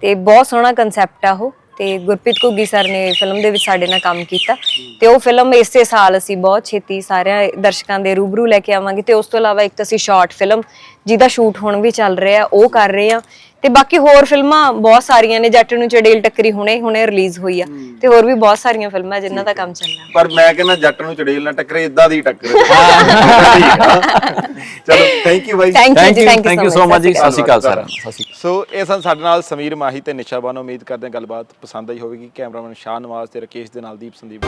ਤੇ ਬਹੁਤ ਸੋਹਣਾ ਕਨਸੈਪਟ ਆ ਉਹ। ਤੇ ਗੁਰਪ੍ਰੀਤ ਘੁੱਗੀ ਸਰ ਨੇ ਫਿਲਮ ਦੇ ਵਿੱਚ ਸਾਡੇ ਨਾਲ ਕੰਮ ਕੀਤਾ। ਤੇ ਉਹ ਫਿਲਮ ਇਸੇ ਸਾਲ ਅਸੀਂ ਬਹੁਤ ਛੇਤੀ ਸਾਰਿਆਂ ਦਰਸ਼ਕਾਂ ਦੇ ਰੂਬਰੂ ਲੈ ਕੇ ਆਵਾਂਗੇ। ਤੇ ਉਸ ਤੋਂ ਇਲਾਵਾ ਇੱਕ ਤਾਂ ਅਸੀਂ ਸ਼ਾਰਟ ਫਿਲਮ ਜਿਹਦਾ ਸ਼ੂਟ ਹੁਣ ਵੀ ਚੱਲ ਰਿਹਾ, ਉਹ ਕਰ ਰਹੇ ਆ ਤੇ ਬਾਕੀ ਹੋਰ ਫਿਲਮਾਂ ਬਹੁਤ ਸਾਰੀਆਂ ਨੇ ਜੱਟ ਨੂੰ ਚੜੇਲ ਟੱਕਰੀ ਹੁਣੇ ਹੁਣੇ ਰਿਲੀਜ਼ ਹੋਈ ਆ। ਤੇ ਹੋਰ ਵੀ ਬਹੁਤ ਸਾਰੀਆਂ ਫਿਲਮਾਂ ਜਿਨ੍ਹਾਂ ਦਾ ਕੰਮ ਚੱਲ ਰਿਹਾ ਪਰ ਮੈਂ ਕਹਿੰਦਾ ਜੱਟ ਨੂੰ ਚੜੇਲ ਨਾ ਟੱਕਰੇ ਇਦਾਂ ਦੀ ਟੱਕਰੇ। ਚਲੋ thank you by. Thank you thank you so much ਜੀ। ਸਤਿ ਸ਼੍ਰੀ ਅਕਾਲ। ਸ਼੍ਰੀ। ਸੋ ਇਹ ਸਨ ਸਾਡੇ ਨਾਲ ਸਮੀਰ ਮਾਹੀ ਤੇ ਨਿਸ਼ਾ ਬਾਨੋ। ਉਮੀਦ ਕਰਦੇ ਹਾਂ ਗੱਲਬਾਤ ਪਸੰਦ ਆਈ ਹੋਵੇਗੀ। ਕੈਮਰਾਮੈਨ ਸ਼ਾਹ ਨਵਾਜ਼ ਤੇ ਰਕੇਸ਼ ਦੇ ਨਾਲ ਦੀਪ ਸੰਦੀਪ।